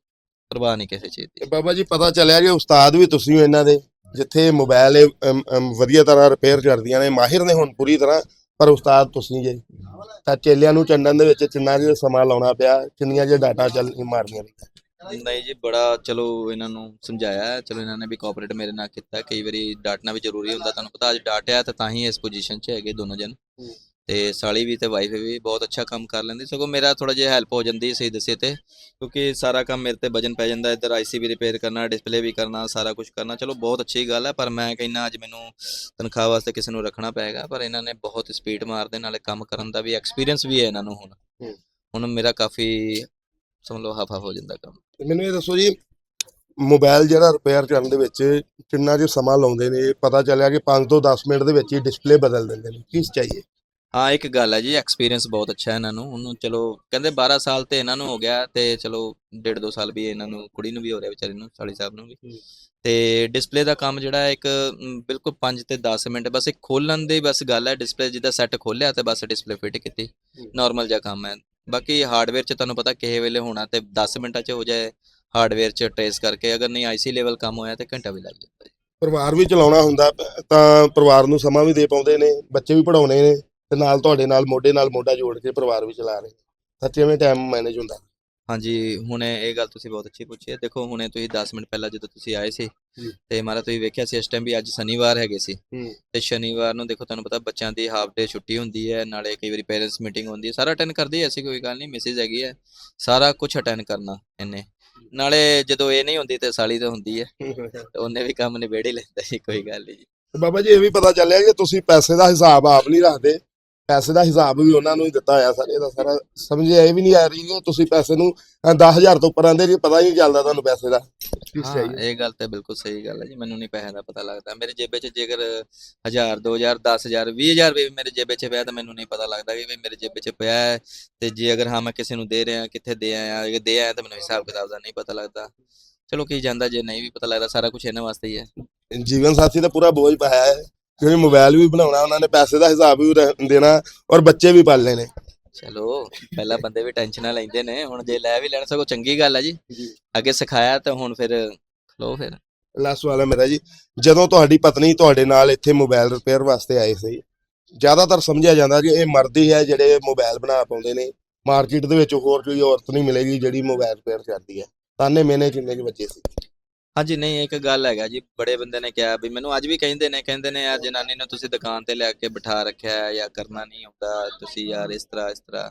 ਪਰਵਾਹ ਨਹੀਂ ਕਿਸੇ ਚੀਜ਼ ਦੀ। ਬਾਬਾ ਜੀ ਪਤਾ ਚੱਲਿਆ ਕਿ ਉਸਤਾਦ ਵੀ ਤੁਸੀਂ ਹੋ ਇਹਨਾਂ ਦੇ ਜਿੱਥੇ ਮੋਬਾਈਲ ਇਹ, ਅਮ, ਅਮ, ਵਧੀਆ ਤਰ੍ਹਾਂ ਰਿਪੇਅਰ ਕਰਦੀਆਂ ਨੇ ਮਾਹਿਰ ਨੇ ਹੁਣ ਪੂਰੀ ਤਰ੍ਹਾਂ ਪਰ ਉਸਤਾਦ ਤੁਸੀਂ ਜੇ। ਤਾਂ ਚੇਲਿਆਂ ਨੂੰ ਚੰਡਣ ਦੇ ਵਿੱਚ ਕਿੰਨਾ ਜਿਹਾ ਸਮਾਂ ਲਾਉਣਾ ਪਿਆ ਕਿੰਨੀਆਂ ਜਿਹਾ ਡਾਟਾ ਚੱਲ ਮਾਰਨੀਆਂ ਪਈਆਂ ਨਹੀਂ ਜੀ ਬੜਾ ਚਲੋ ਇਹਨਾਂ ਨੂੰ ਸਮਝਾਇਆ ਹੈ, ਚਲੋ ਇਹਨਾਂ ਨੇ ਵੀ ਕੋਆਪਰੇਟ ਮੇਰੇ ਨਾਲ ਕੀਤਾ। ਕਈ ਵਾਰੀ ਡਾਂਟਣਾ ਵੀ ਜ਼ਰੂਰੀ ਹੁੰਦਾ ਤੁਹਾਨੂੰ ਪਤਾ ਅੱਜ ਡਾਟਿਆ ਤਾਂ ਤਾਂ ਹੀ ਇਸ ਪੋਜੀਸ਼ਨ 'ਚ ਹੈਗੇ ਦੋਨੋਂ ਜਨ ਹੂੰ। ਤੇ ਸਾਲੀ ਵੀ ਤੇ ਵਾਈਫ ਵੀ ਬਹੁਤ ਅੱਛਾ ਕੰਮ ਕਰ ਲੈਂਦੀ ਸਗੋਂ ਮੇਰਾ ਥੋੜਾ ਜਿਹਾ ਹੈਲਪ ਹੋ ਜਾਂਦੀ ਸਹੀ ਦੱਸੇ ਤੇ ਕਿਉਂਕਿ ਸਾਰਾ ਕੰਮ ਮੇਰੇ ਤੇ ਵਜਨ ਪੈ ਜਾਂਦਾ ਇੱਧਰ ਆਈਸੀ ਵੀ ਰਿਪੇਅਰ ਕਰਨਾ ਡਿਸਪਲੇ ਵੀ ਕਰਨਾ ਸਾਰਾ ਕੁਝ ਕਰਨਾ ਚਲੋ ਬਹੁਤ ਅੱਛੀ ਗੱਲ ਹੈ ਪਰ ਮੈਂ ਕਹਿੰਦਾ ਅੱਜ ਮੈਨੂੰ ਤਨਖਾਹ ਵਾਸਤੇ ਕਿਸੇ ਨੂੰ ਰੱਖਣਾ ਪਏਗਾ ਪਰ ਇਹਨਾਂ ਨੇ ਬਹੁਤ ਸਪੀਡ ਮਾਰਦੇ ਨਾਲੇ ਕੰਮ ਕਰਨ ਦਾ ਵੀ ਐਕਸਪੀਰੀਅੰਸ ਵੀ ਹੈ ਇਹਨਾਂ ਨੂੰ ਹੁਣ। ਹੁਣ ਮੇਰਾ ਕਾਫੀ ਸਮਝ ਲਓ ਹਾਫ ਹੋ ਜਾਂਦਾ ਕੰਮ। ਮੈਨੂੰ ਇਹ ਦੱਸੋ ਜੀ ਮੋਬਾਈਲ ਜਿਹੜਾ ਰਿਪੇਅਰ ਕਰਨ ਦੇ ਵਿੱਚ ਕਿੰਨਾ ਜਿਹਾ ਸਮਾਂ ਲਾਉਂਦੇ ਨੇ? ਪਤਾ ਚੱਲਿਆ ਕਿ 5 ਤੋਂ 10 ਮਿੰਟ ਦੇ ਵਿੱਚ ਹੀ ਡਿਸਪਲੇ ਬਦਲ ਦਿੰਦੇ ਨੇ ਕੀ ਚਾਹੀਏ? ਹਾਂ ਇੱਕ ਗੱਲ ਹੈ ਜੀ ਐਕਸਪੀਰੀਅੰਸ ਬਹੁਤ ਅੱਛਾ ਹੈ ਇਹਨਾਂ ਨੂੰ। ਉਹਨੂੰ ਚਲੋ ਕਹਿੰਦੇ 12 ਸਾਲ ਤੇ ਇਹਨਾਂ ਨੂੰ ਹੋ ਗਿਆ ਤੇ ਚਲੋ ਡੇਢ ਦੋ ਸਾਲ ਵੀ ਇਹਨਾਂ ਨੂੰ ਕੁੜੀ ਨੂੰ ਵੀ ਹੋ ਰਿਹਾ ਵਿਚਾਰੀ ਨੂੰ ਸਾਲੀ ਸਾਹਿਬ ਨੂੰ ਵੀ। ਤੇ ਡਿਸਪਲੇ ਦਾ ਕੰਮ ਜਿਹੜਾ ਹੈ ਇੱਕ ਬਿਲਕੁਲ 5 ਤੇ 10 ਮਿੰਟ ਬਸ ਇੱਕ ਖੋਲਣ ਦੀ ਬਸ ਗੱਲ ਹੈ ਡਿਸਪਲੇ ਜਿੱਦਾਂ ਸੈੱਟ ਖੋਲਿਆ ਤੇ ਬਸ ਡਿਸਪਲੇ ਫਿੱਟ ਕੀਤੀ। ਨਾਰਮਲ ਜਿਹਾ ਕੰਮ ਹੈ। ਬਾਕੀ ਹਾਰਡਵੇਅਰ ਚ ਤੁਹਾਨੂੰ ਪਤਾ ਕਿਸੇ ਵੇਲੇ ਹੋਣਾ ਤੇ 10 ਮਿੰਟਾਂ ਚ ਹੋ ਜਾਏ ਹਾਰਡਵੇਅਰ ਚ ਟ੍ਰੇਸ ਕਰਕੇ ਅਗਰ ਨਹੀਂ ਆਈਸੀ ਲੈਵਲ ਕੰਮ ਹੋਇਆ ਤੇ ਘੰਟਾ ਵੀ ਲੱਗ ਜਾਂਦਾ ਪਰਿਵਾਰ ਵੀ ਚਲਾਉਣਾ ਹੁੰਦਾ ਤਾਂ ਪਰਿਵਾਰ ਨੂੰ ਸਮਾਂ ਵੀ ਦੇ ਪਾਉਂਦੇ ਨੇ ਬੱਚੇ ਵੀ ਪੜਾਉਣੇ ਨੇ। ਤੇ ਨਾਲ ਤੁਹਾਡੇ ਨਾਲ ਮੋਢੇ ਨਾਲ ਮੋਢਾ ਜੋੜ ਕੇ ਪਰਿਵਾਰ ਵੀ ਚਲਾ ਰਹੇ ਕਿਵੇਂ ਟਾਈਮ ਮੈਨੇਜ ਹੁੰਦਾ? ਹਾਂਜੀ ਹੁਣੇ ਇਹ ਗੱਲ ਤੁਸੀਂ ਬਹੁਤ ਅੱਛੀ ਪੁੱਛੀ ਹੈ। ਦੇਖੋ ਹੁਣੇ ਤੁਸੀਂ 10 ਮਿੰਟ ਪਹਿਲਾਂ ਜਦੋਂ ਤੁਸੀਂ ਆਏ ਸੀ ਜੀ। ਤੇ ਮਾਰਾ ਤੁਸੀਂ ਵੇਖਿਆ ਸੀ ਇਸ ਟਾਈਮ ਵੀ ਅੱਜ ਸ਼ਨੀਵਾਰ ਹੈਗੇ ਸੀ। ਹੂੰ। ਤੇ ਸ਼ਨੀਵਾਰ ਨੂੰ ਦੇਖੋ ਤੁਹਾਨੂੰ ਪਤਾ ਬੱਚਿਆਂ ਦੀ ਹਾਫ ਡੇ ਛੁੱਟੀ ਹੁੰਦੀ ਹੈ ਨਾਲੇ ਕਈ ਵਾਰੀ ਪੇਰੈਂਟਸ ਮੀਟਿੰਗ ਹੁੰਦੀ ਹੈ। ਸਾਰਾ ਅਟੈਂਡ ਕਰਦੀ ਐਸੀ ਕੋਈ ਗੱਲ ਨਹੀਂ ਮੈਸੇਜ ਹੈਗੀ ਹੈ। ਸਾਰਾ ਕੁਝ ਅਟੈਂਡ ਕਰਨਾ ਇਹਨੇ। ਨਾਲੇ ਜਦੋਂ ਇਹ ਨਹੀਂ ਹੁੰਦੀ ਤੇ ਸਾਲੀ ਤਾਂ ਹੁੰਦੀ ਹੈ। ਤੇ ਉਹਨੇ ਵੀ ਕੰਮ ਨਿਬੇੜ ਹੀ ਲੈਂਦਾ ਸੀ ਕੋਈ ਗੱਲ ਨਹੀਂ ਜੀ। ਬਾਬਾ ਜੀ ਇਹ ਵੀ ਪਤਾ ਚੱਲਿਆ ਕਿ ਤੁਸੀਂ ਪੈਸੇ ਦਾ ਹਿਸਾਬ ਆਪ ਨਹੀਂ ਰੱਖਦੇ। ਪੈਸੇ ਦਾ ਹਿਸਾਬ ਵੀ ਉਹਨਾਂ ਨੂੰ ਹੀ ਦਿੱਤਾ ਹੋਇਆ ਸਾਰੇ ਦਾ ਸਾਰਾ ਸਮਝਿਆ ਇਹ ਵੀ ਨਹੀਂ ਆ ਰਹੀ ਕਿ ਤੁਸੀਂ ਪੈਸੇ ਨੂੰ 10000 ਤੋਂ ਉੱਪਰ ਆਂਦੇ ਜੀ ਪਤਾ ਹੀ ਨਹੀਂ ਚੱਲਦਾ ਤੁਹਾਨੂੰ ਪੈਸੇ ਦਾ। ਕੀ ਹਾਂ ਇਹ ਗੱਲ ਤੇ ਬਿਲਕੁਲ ਸਹੀ ਗੱਲ ਹੈ ਜੀ ਮੈਨੂੰ ਨਹੀਂ ਪੈਸੇ ਦਾ ਪਤਾ ਲੱਗਦਾ। ਮੇਰੇ ਜੇਬੇ 'ਚ ਜੇਕਰ 1000 2000 10000 20000 ਵੀ ਮੇਰੇ ਜੇਬੇ 'ਚ ਪਿਆ ਤਾਂ ਮੈਨੂੰ ਨਹੀਂ ਪਤਾ ਲੱਗਦਾ ਕਿ ਵੀ ਮੇਰੇ ਜੇਬੇ 'ਚ ਪਿਆ ਹੈ। ਤੇ ਜੇ ਅਗਰ ਹਾਂ ਮੈਂ ਕਿਸੇ ਨੂੰ ਦੇ ਰਿਹਾ ਕਿੱਥੇ ਦੇ ਆਇਆ ਜੇ ਦੇ ਆਇਆ ਤਾਂ ਮੈਨੂੰ ਹਿਸਾਬ ਕਿਤਾਬ ਦਾ ਨਹੀਂ ਪਤਾ ਲੱਗਦਾ। ਚਲੋ ਕੀ ਜਾਂਦਾ ਜੇ ਨਹੀਂ ਵੀ ਪਤਾ ਲੱਗਦਾ ਸਾਰਾ ਕੁਝ ਇਹਨਾਂ ਵਾਸਤੇ ਹੀ ਹੈ। ਜੀਵਨ ਸਾਥੀ ਦਾ ਪੂਰਾ ਬੋਝ ਪਾਇਆ ਹੈ। ਕਿਉਂਕਿ ਮੋਬਾਈਲ ਵੀ ਬਣਾਉਣਾ ਉਹਨਾਂ ਨੇ ਪੈਸੇ ਦਾ ਹਿਸਾਬ ਵੀ ਦੇਣਾ ਔਰ ਬੱਚੇ ਵੀ ਪਾਲਣੇ ਨੇ। ਚਲੋ ਪਹਿਲਾਂ ਬੰਦੇ ਵੀ ਟੈਨਸ਼ਨਾਂ ਲੈਂਦੇ ਨੇ ਹੁਣ ਜੇ ਲੈ ਵੀ ਲੈਣ ਸਗੋਂ ਚੰਗੀ ਗੱਲ ਹੈ ਜੀ। ਜੀ। ਅੱਗੇ ਸਿਖਾਇਆ ਤਾਂ ਹੁਣ ਫਿਰ ਖਲੋ ਫਿਰ। ਲਾਸਟ ਵਾਲਾ ਮੇਰਾ ਜੀ ਜਦੋਂ ਤੁਹਾਡੀ ਪਤਨੀ ਤੁਹਾਡੇ ਨਾਲ ਇੱਥੇ ਮੋਬਾਈਲ ਰਿਪੇਅਰ ਵਾਸਤੇ ਆਏ ਸੀ ਜ਼ਿਆਦਾਤਰ ਸਮਝਿਆ ਜਾਂਦਾ ਕਿ ਇਹ ਮਰਦ ਹੀ ਹੈ ਜਿਹੜੇ ਮੋਬਾਈਲ ਬਣਾ ਪਾਉਂਦੇ ਨੇ। ਮਾਰਕੀਟ ਦੇ ਵਿੱਚ ਹੋਰ ਕੋਈ ਔਰਤ ਨਹੀਂ ਮਿਲੇਗੀ ਜਿਹੜੀ ਮੋਬਾਈਲ ਰਿਪੇਅਰ ਕਰਦੀ ਹੈ। ਤਾਨੇ ਮੈਨੇ ਕਿੰਨੇ ਕੁ ਬੱਚੇ ਸੀ? ਹਾਂਜੀ ਨਹੀਂ ਇੱਕ ਗੱਲ ਹੈਗਾ ਜੀ ਬੜੇ ਬੰਦੇ ਨੇ ਕਿਹਾ ਵੀ ਮੈਨੂੰ ਅੱਜ ਵੀ ਕਹਿੰਦੇ ਨੇ ਕਹਿੰਦੇ ਨੇ ਯਾਰ ਜਨਾਨੀ ਨੂੰ ਤੁਸੀਂ ਦੁਕਾਨ ਤੇ ਲੈ ਕੇ ਬਿਠਾ ਰੱਖਿਆ ਹੈ ਜਾਂ ਕਰਨਾ ਨਹੀਂ ਆਉਂਦਾ ਤੁਸੀਂ ਯਾਰ ਇਸ ਤਰ੍ਹਾਂ ਇਸ ਤਰ੍ਹਾਂ।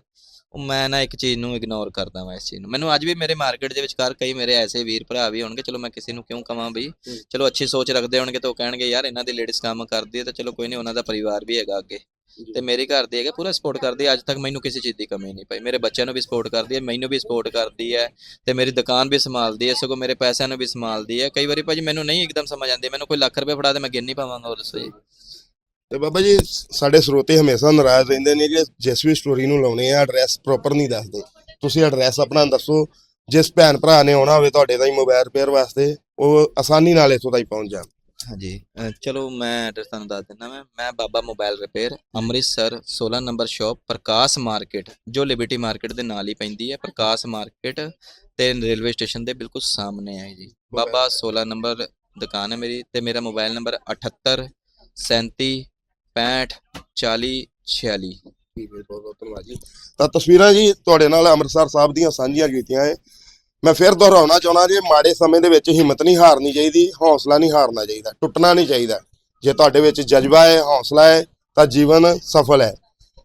ਉਹ ਮੈਂ ਨਾ ਇੱਕ ਚੀਜ਼ ਨੂੰ ਇਗਨੋਰ ਕਰਦਾ ਮੈਂ ਇਸ ਚੀਜ਼ ਨੂੰ। ਮੈਨੂੰ ਅੱਜ ਵੀ ਮੇਰੇ ਮਾਰਕੀਟ ਦੇ ਵਿਚਕਾਰ ਕਈ ਮੇਰੇ ਐਸੇ ਵੀਰ ਭਰਾ ਵੀ ਹੋਣਗੇ ਚਲੋ ਮੈਂ ਕਿਸੇ ਨੂੰ ਕਿਉਂ ਕਵਾਂ ਬਈ ਚਲੋ ਅੱਛੀ ਸੋਚ ਰੱਖਦੇ ਹੋਣਗੇ ਤਾਂ ਉਹ ਕਹਿਣਗੇ ਯਾਰ ਇਹਨਾਂ ਦੀ ਲੇਡੀਜ਼ ਕੰਮ ਕਰਦੀ ਹੈ ਤਾਂ ਚਲੋ ਕੋਈ ਨਹੀਂ ਉਹਨਾਂ ਦਾ ਪਰਿਵਾਰ ਵੀ ਹੈਗਾ ਅੱਗੇ। ਤੇ ਮੇਰੇ ਘਰ ਦੇ ਹੈਗੇ, ਪੂਰਾ ਸਪੋਰਟ ਕਰਦੀ ਅੱਜ ਤੱਕ ਮੈਨੂੰ ਕਿਸੇ ਚੀਜ਼ ਦੀ ਕਮੀ ਨਹੀਂ ਪਈ। ਮੇਰੇ ਬੱਚਿਆਂ ਨੂੰ ਵੀ ਸਪੋਰਟ ਕਰਦੀ ਹੈ, ਮੈਨੂੰ ਵੀ ਸਪੋਰਟ ਕਰਦੀ ਹੈ ਤੇ ਮੇਰੀ ਦੁਕਾਨ ਵੀ ਸੰਭਾਲਦੀ ਹੈ, ਸਗੋਂ ਮੇਰੇ ਪੈਸਿਆਂ ਨੂੰ ਵੀ ਸੰਭਾਲਦੀ ਹੈ। ਕਈ ਵਾਰੀ ਭਾਜੀ ਮੈਨੂੰ ਨਹੀਂ ਇੱਕਦਮ ਸਮਝ ਆਉਂਦੀ, ਮੈਨੂੰ ਕੋਈ ਲੱਖ ਰੁਪਏ ਫੜਾ ਦੇ ਮੈਂ ਗਿਣ ਨਹੀਂ ਪਾਵਾਂਗਾ ਉਹ ਦੱਸੋ ਜੀ ਤੇ ਬਾਬਾ ਜੀ, ਸਾਡੇ ਸਰੋਤੇ ਹਮੇਸ਼ਾ ਨਾਰਾਜ਼ ਰਹਿੰਦੇ ਨੇ ਕਿ ਜਿਸ ਸਟੋਰੀ ਨੂੰ ਲਾਉਣੇ ਆ, ਐਡਰੈਸ ਪ੍ਰੋਪਰ ਨਹੀਂ ਦੱਸਦੇ। ਤੁਸੀਂ ਐਡਰੈਸ ਆਪਣਾ ਦੱਸੋ, ਜਿਸ ਭੈਣ ਭਰਾ ਨੇ ਆਉਣਾ ਹੋਵੇ ਤੁਹਾਡੇ ਤਾਈਂ ਮੋਬਾਈਲ ਰਿਪੇਅਰ ਵਾਸਤੇ, ਉਹ ਆਸਾਨੀ ਨਾਲ ਇੱਥੋਂ ਤਾਈਂ ਪਹੁੰਚ ਜਾਣ। ਹਾਂਜੀ। ਅਹ ਚਲੋ ਮੈਂ ਐਡਰੈਸ ਤੁਹਾਨੂੰ ਦੱਸ ਦਿੰਦਾ ਮੈਂ ਮੈਂ Baba mobile repair Amritsar 16 number shop Prakash market ਜੋ ਲਿਬਰਟੀ ਮਾਰਕੀਟ ਦੇ ਨਾਲ ਹੀ ਪੈਂਦੀ ਹੈ। ਪ੍ਰਕਾਸ਼ ਮਾਰਕੀਟ ਤੇ ਰੇਲਵੇ ਸਟੇਸ਼ਨ ਦੇ ਬਿਲਕੁਲ ਸਾਹਮਣੇ ਹੈ ਜੀ। ਬਾਬਾ 16 ਨੰਬਰ ਦੁਕਾਨ ਹੈ ਮੇਰੀ ਤੇ ਮੇਰਾ ਮੋਬਾਈਲ ਨੰਬਰ 78 37 65 40 46 ਠੀਕ ਹੈ ਬਹੁਤ ਬਹੁਤ ਧੰਨਵਾਦ ਜੀ। ਤਾਂ ਤਸਵੀਰਾਂ ਜੀ ਤੁਹਾਡੇ ਨਾਲ ਅੰਮ੍ਰਿਤਸਰ ਸਾਹਿਬ ਦੀਆਂ ਸਾਂਝੀਆਂ ਕੀਤੀਆਂ ਹੈ। ਮੈਂ ਫਿਰ ਦੁਹਰਾਉਣਾ ਚਾਹੁੰਦਾ ਜੀ, ਮਾੜੇ ਸਮੇਂ ਦੇ ਵਿੱਚ ਹਿੰਮਤ ਨਹੀਂ ਹਾਰਨੀ ਚਾਹੀਦੀ, ਹੌਸਲਾ ਨਹੀਂ ਹਾਰਨਾ ਚਾਹੀਦਾ, ਟੁੱਟਣਾ ਨਹੀਂ ਚਾਹੀਦਾ। ਜੇ ਤੁਹਾਡੇ ਵਿੱਚ ਜਜ਼ਬਾ ਹੈ, ਹੌਸਲਾ ਹੈ, ਤਾਂ ਜੀਵਨ ਸਫਲ ਹੈ।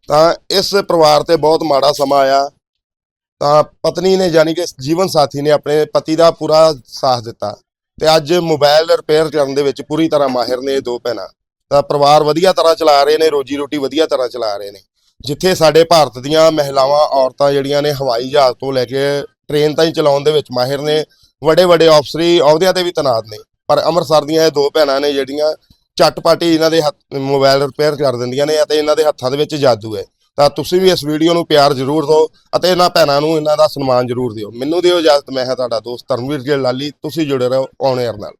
ਤਾਂ ਇਸ ਪਰਿਵਾਰ ਤੇ ਬਹੁਤ ਮਾੜਾ ਸਮਾਂ ਆਇਆ। ਤਾਂ ਪਤਨੀ ਨੇ ਯਾਨੀ ਕਿ ਜੀਵਨ ਸਾਥੀ ਨੇ ਆਪਣੇ ਪਤੀ ਦਾ ਪੂਰਾ ਸਾਥ ਦਿੱਤਾ। ਤੇ ਅੱਜ ਮੋਬਾਈਲ ਰਿਪੇਅਰ ਕਰਨ ਦੇ ਵਿੱਚ ਪੂਰੀ ਤਰ੍ਹਾਂ ਮਾਹਿਰ ਨੇ ਇਹ ਦੋ ਭੈਣਾਂ। ਤਾਂ ਪਰਿਵਾਰ ਵਧੀਆ ਤਰ੍ਹਾਂ ਚਲਾ ਰਹੇ ਨੇ ਰੋਜੀ ਰੋਟੀ ਵਧੀਆ ਤਰ੍ਹਾਂ ਚਲਾ ਰਹੇ ਨੇ। ਜਿੱਥੇ ਸਾਡੇ ਭਾਰਤ ਦੀਆਂ ਮਹਿਲਾਵਾਂ, ਔਰਤਾਂ ਜਿਹੜੀਆਂ ਨੇ ਹਵਾਈ ਜਹਾਜ਼ ਤੋਂ ਲੈ ਕੇ ਟ੍ਰੇਨ ਤਾਈਂ ਚਲਾਉਣ ਦੇ ਵਿੱਚ ਮਾਹਿਰ ਨੇ, ਵੱਡੇ ਵੱਡੇ ਅਫਸਰੀ ਅਹੁਦਿਆਂ ਤੇ ਵੀ ਤੈਨਾਤ ਨੇ। ਪਰ ਅੰਮ੍ਰਿਤਸਰ ਦੀਆਂ ਇਹ ਦੋ ਭੈਣਾਂ ਨੇ ਜਿਹੜੀਆਂ ਝਟਪਟੀ ਇਹਨਾਂ ਦੇ ਹੱਥ- ਮੋਬਾਈਲ ਰਿਪੇਅਰ ਕਰ ਦਿੰਦੀਆਂ ਨੇ ਅਤੇ ਇਹਨਾਂ ਦੇ ਹੱਥਾਂ ਦੇ ਵਿੱਚ ਜਾਦੂ ਹੈ। ਤਾਂ ਤੁਸੀਂ ਵੀ ਇਸ ਵੀਡੀਓ ਨੂੰ ਪਿਆਰ ਜ਼ਰੂਰ ਦਿਓ ਅਤੇ ਇਹਨਾਂ ਭੈਣਾਂ ਨੂੰ ਇਹਨਾਂ ਦਾ ਸਨਮਾਨ ਜ਼ਰੂਰ ਦਿਓ। ਮੈਨੂੰ ਦਿਓ ਇਜਾਜ਼ਤ, ਮੈਂ ਹਾਂ ਤੁਹਾਡਾ ਦੋਸਤ ਧਰਮਵੀਰ ਜੀ ਲਾਲੀ। ਤੁਸੀਂ ਜੁੜੇ ਰਹੋ ਆਉਣੇ ਨਾਲ।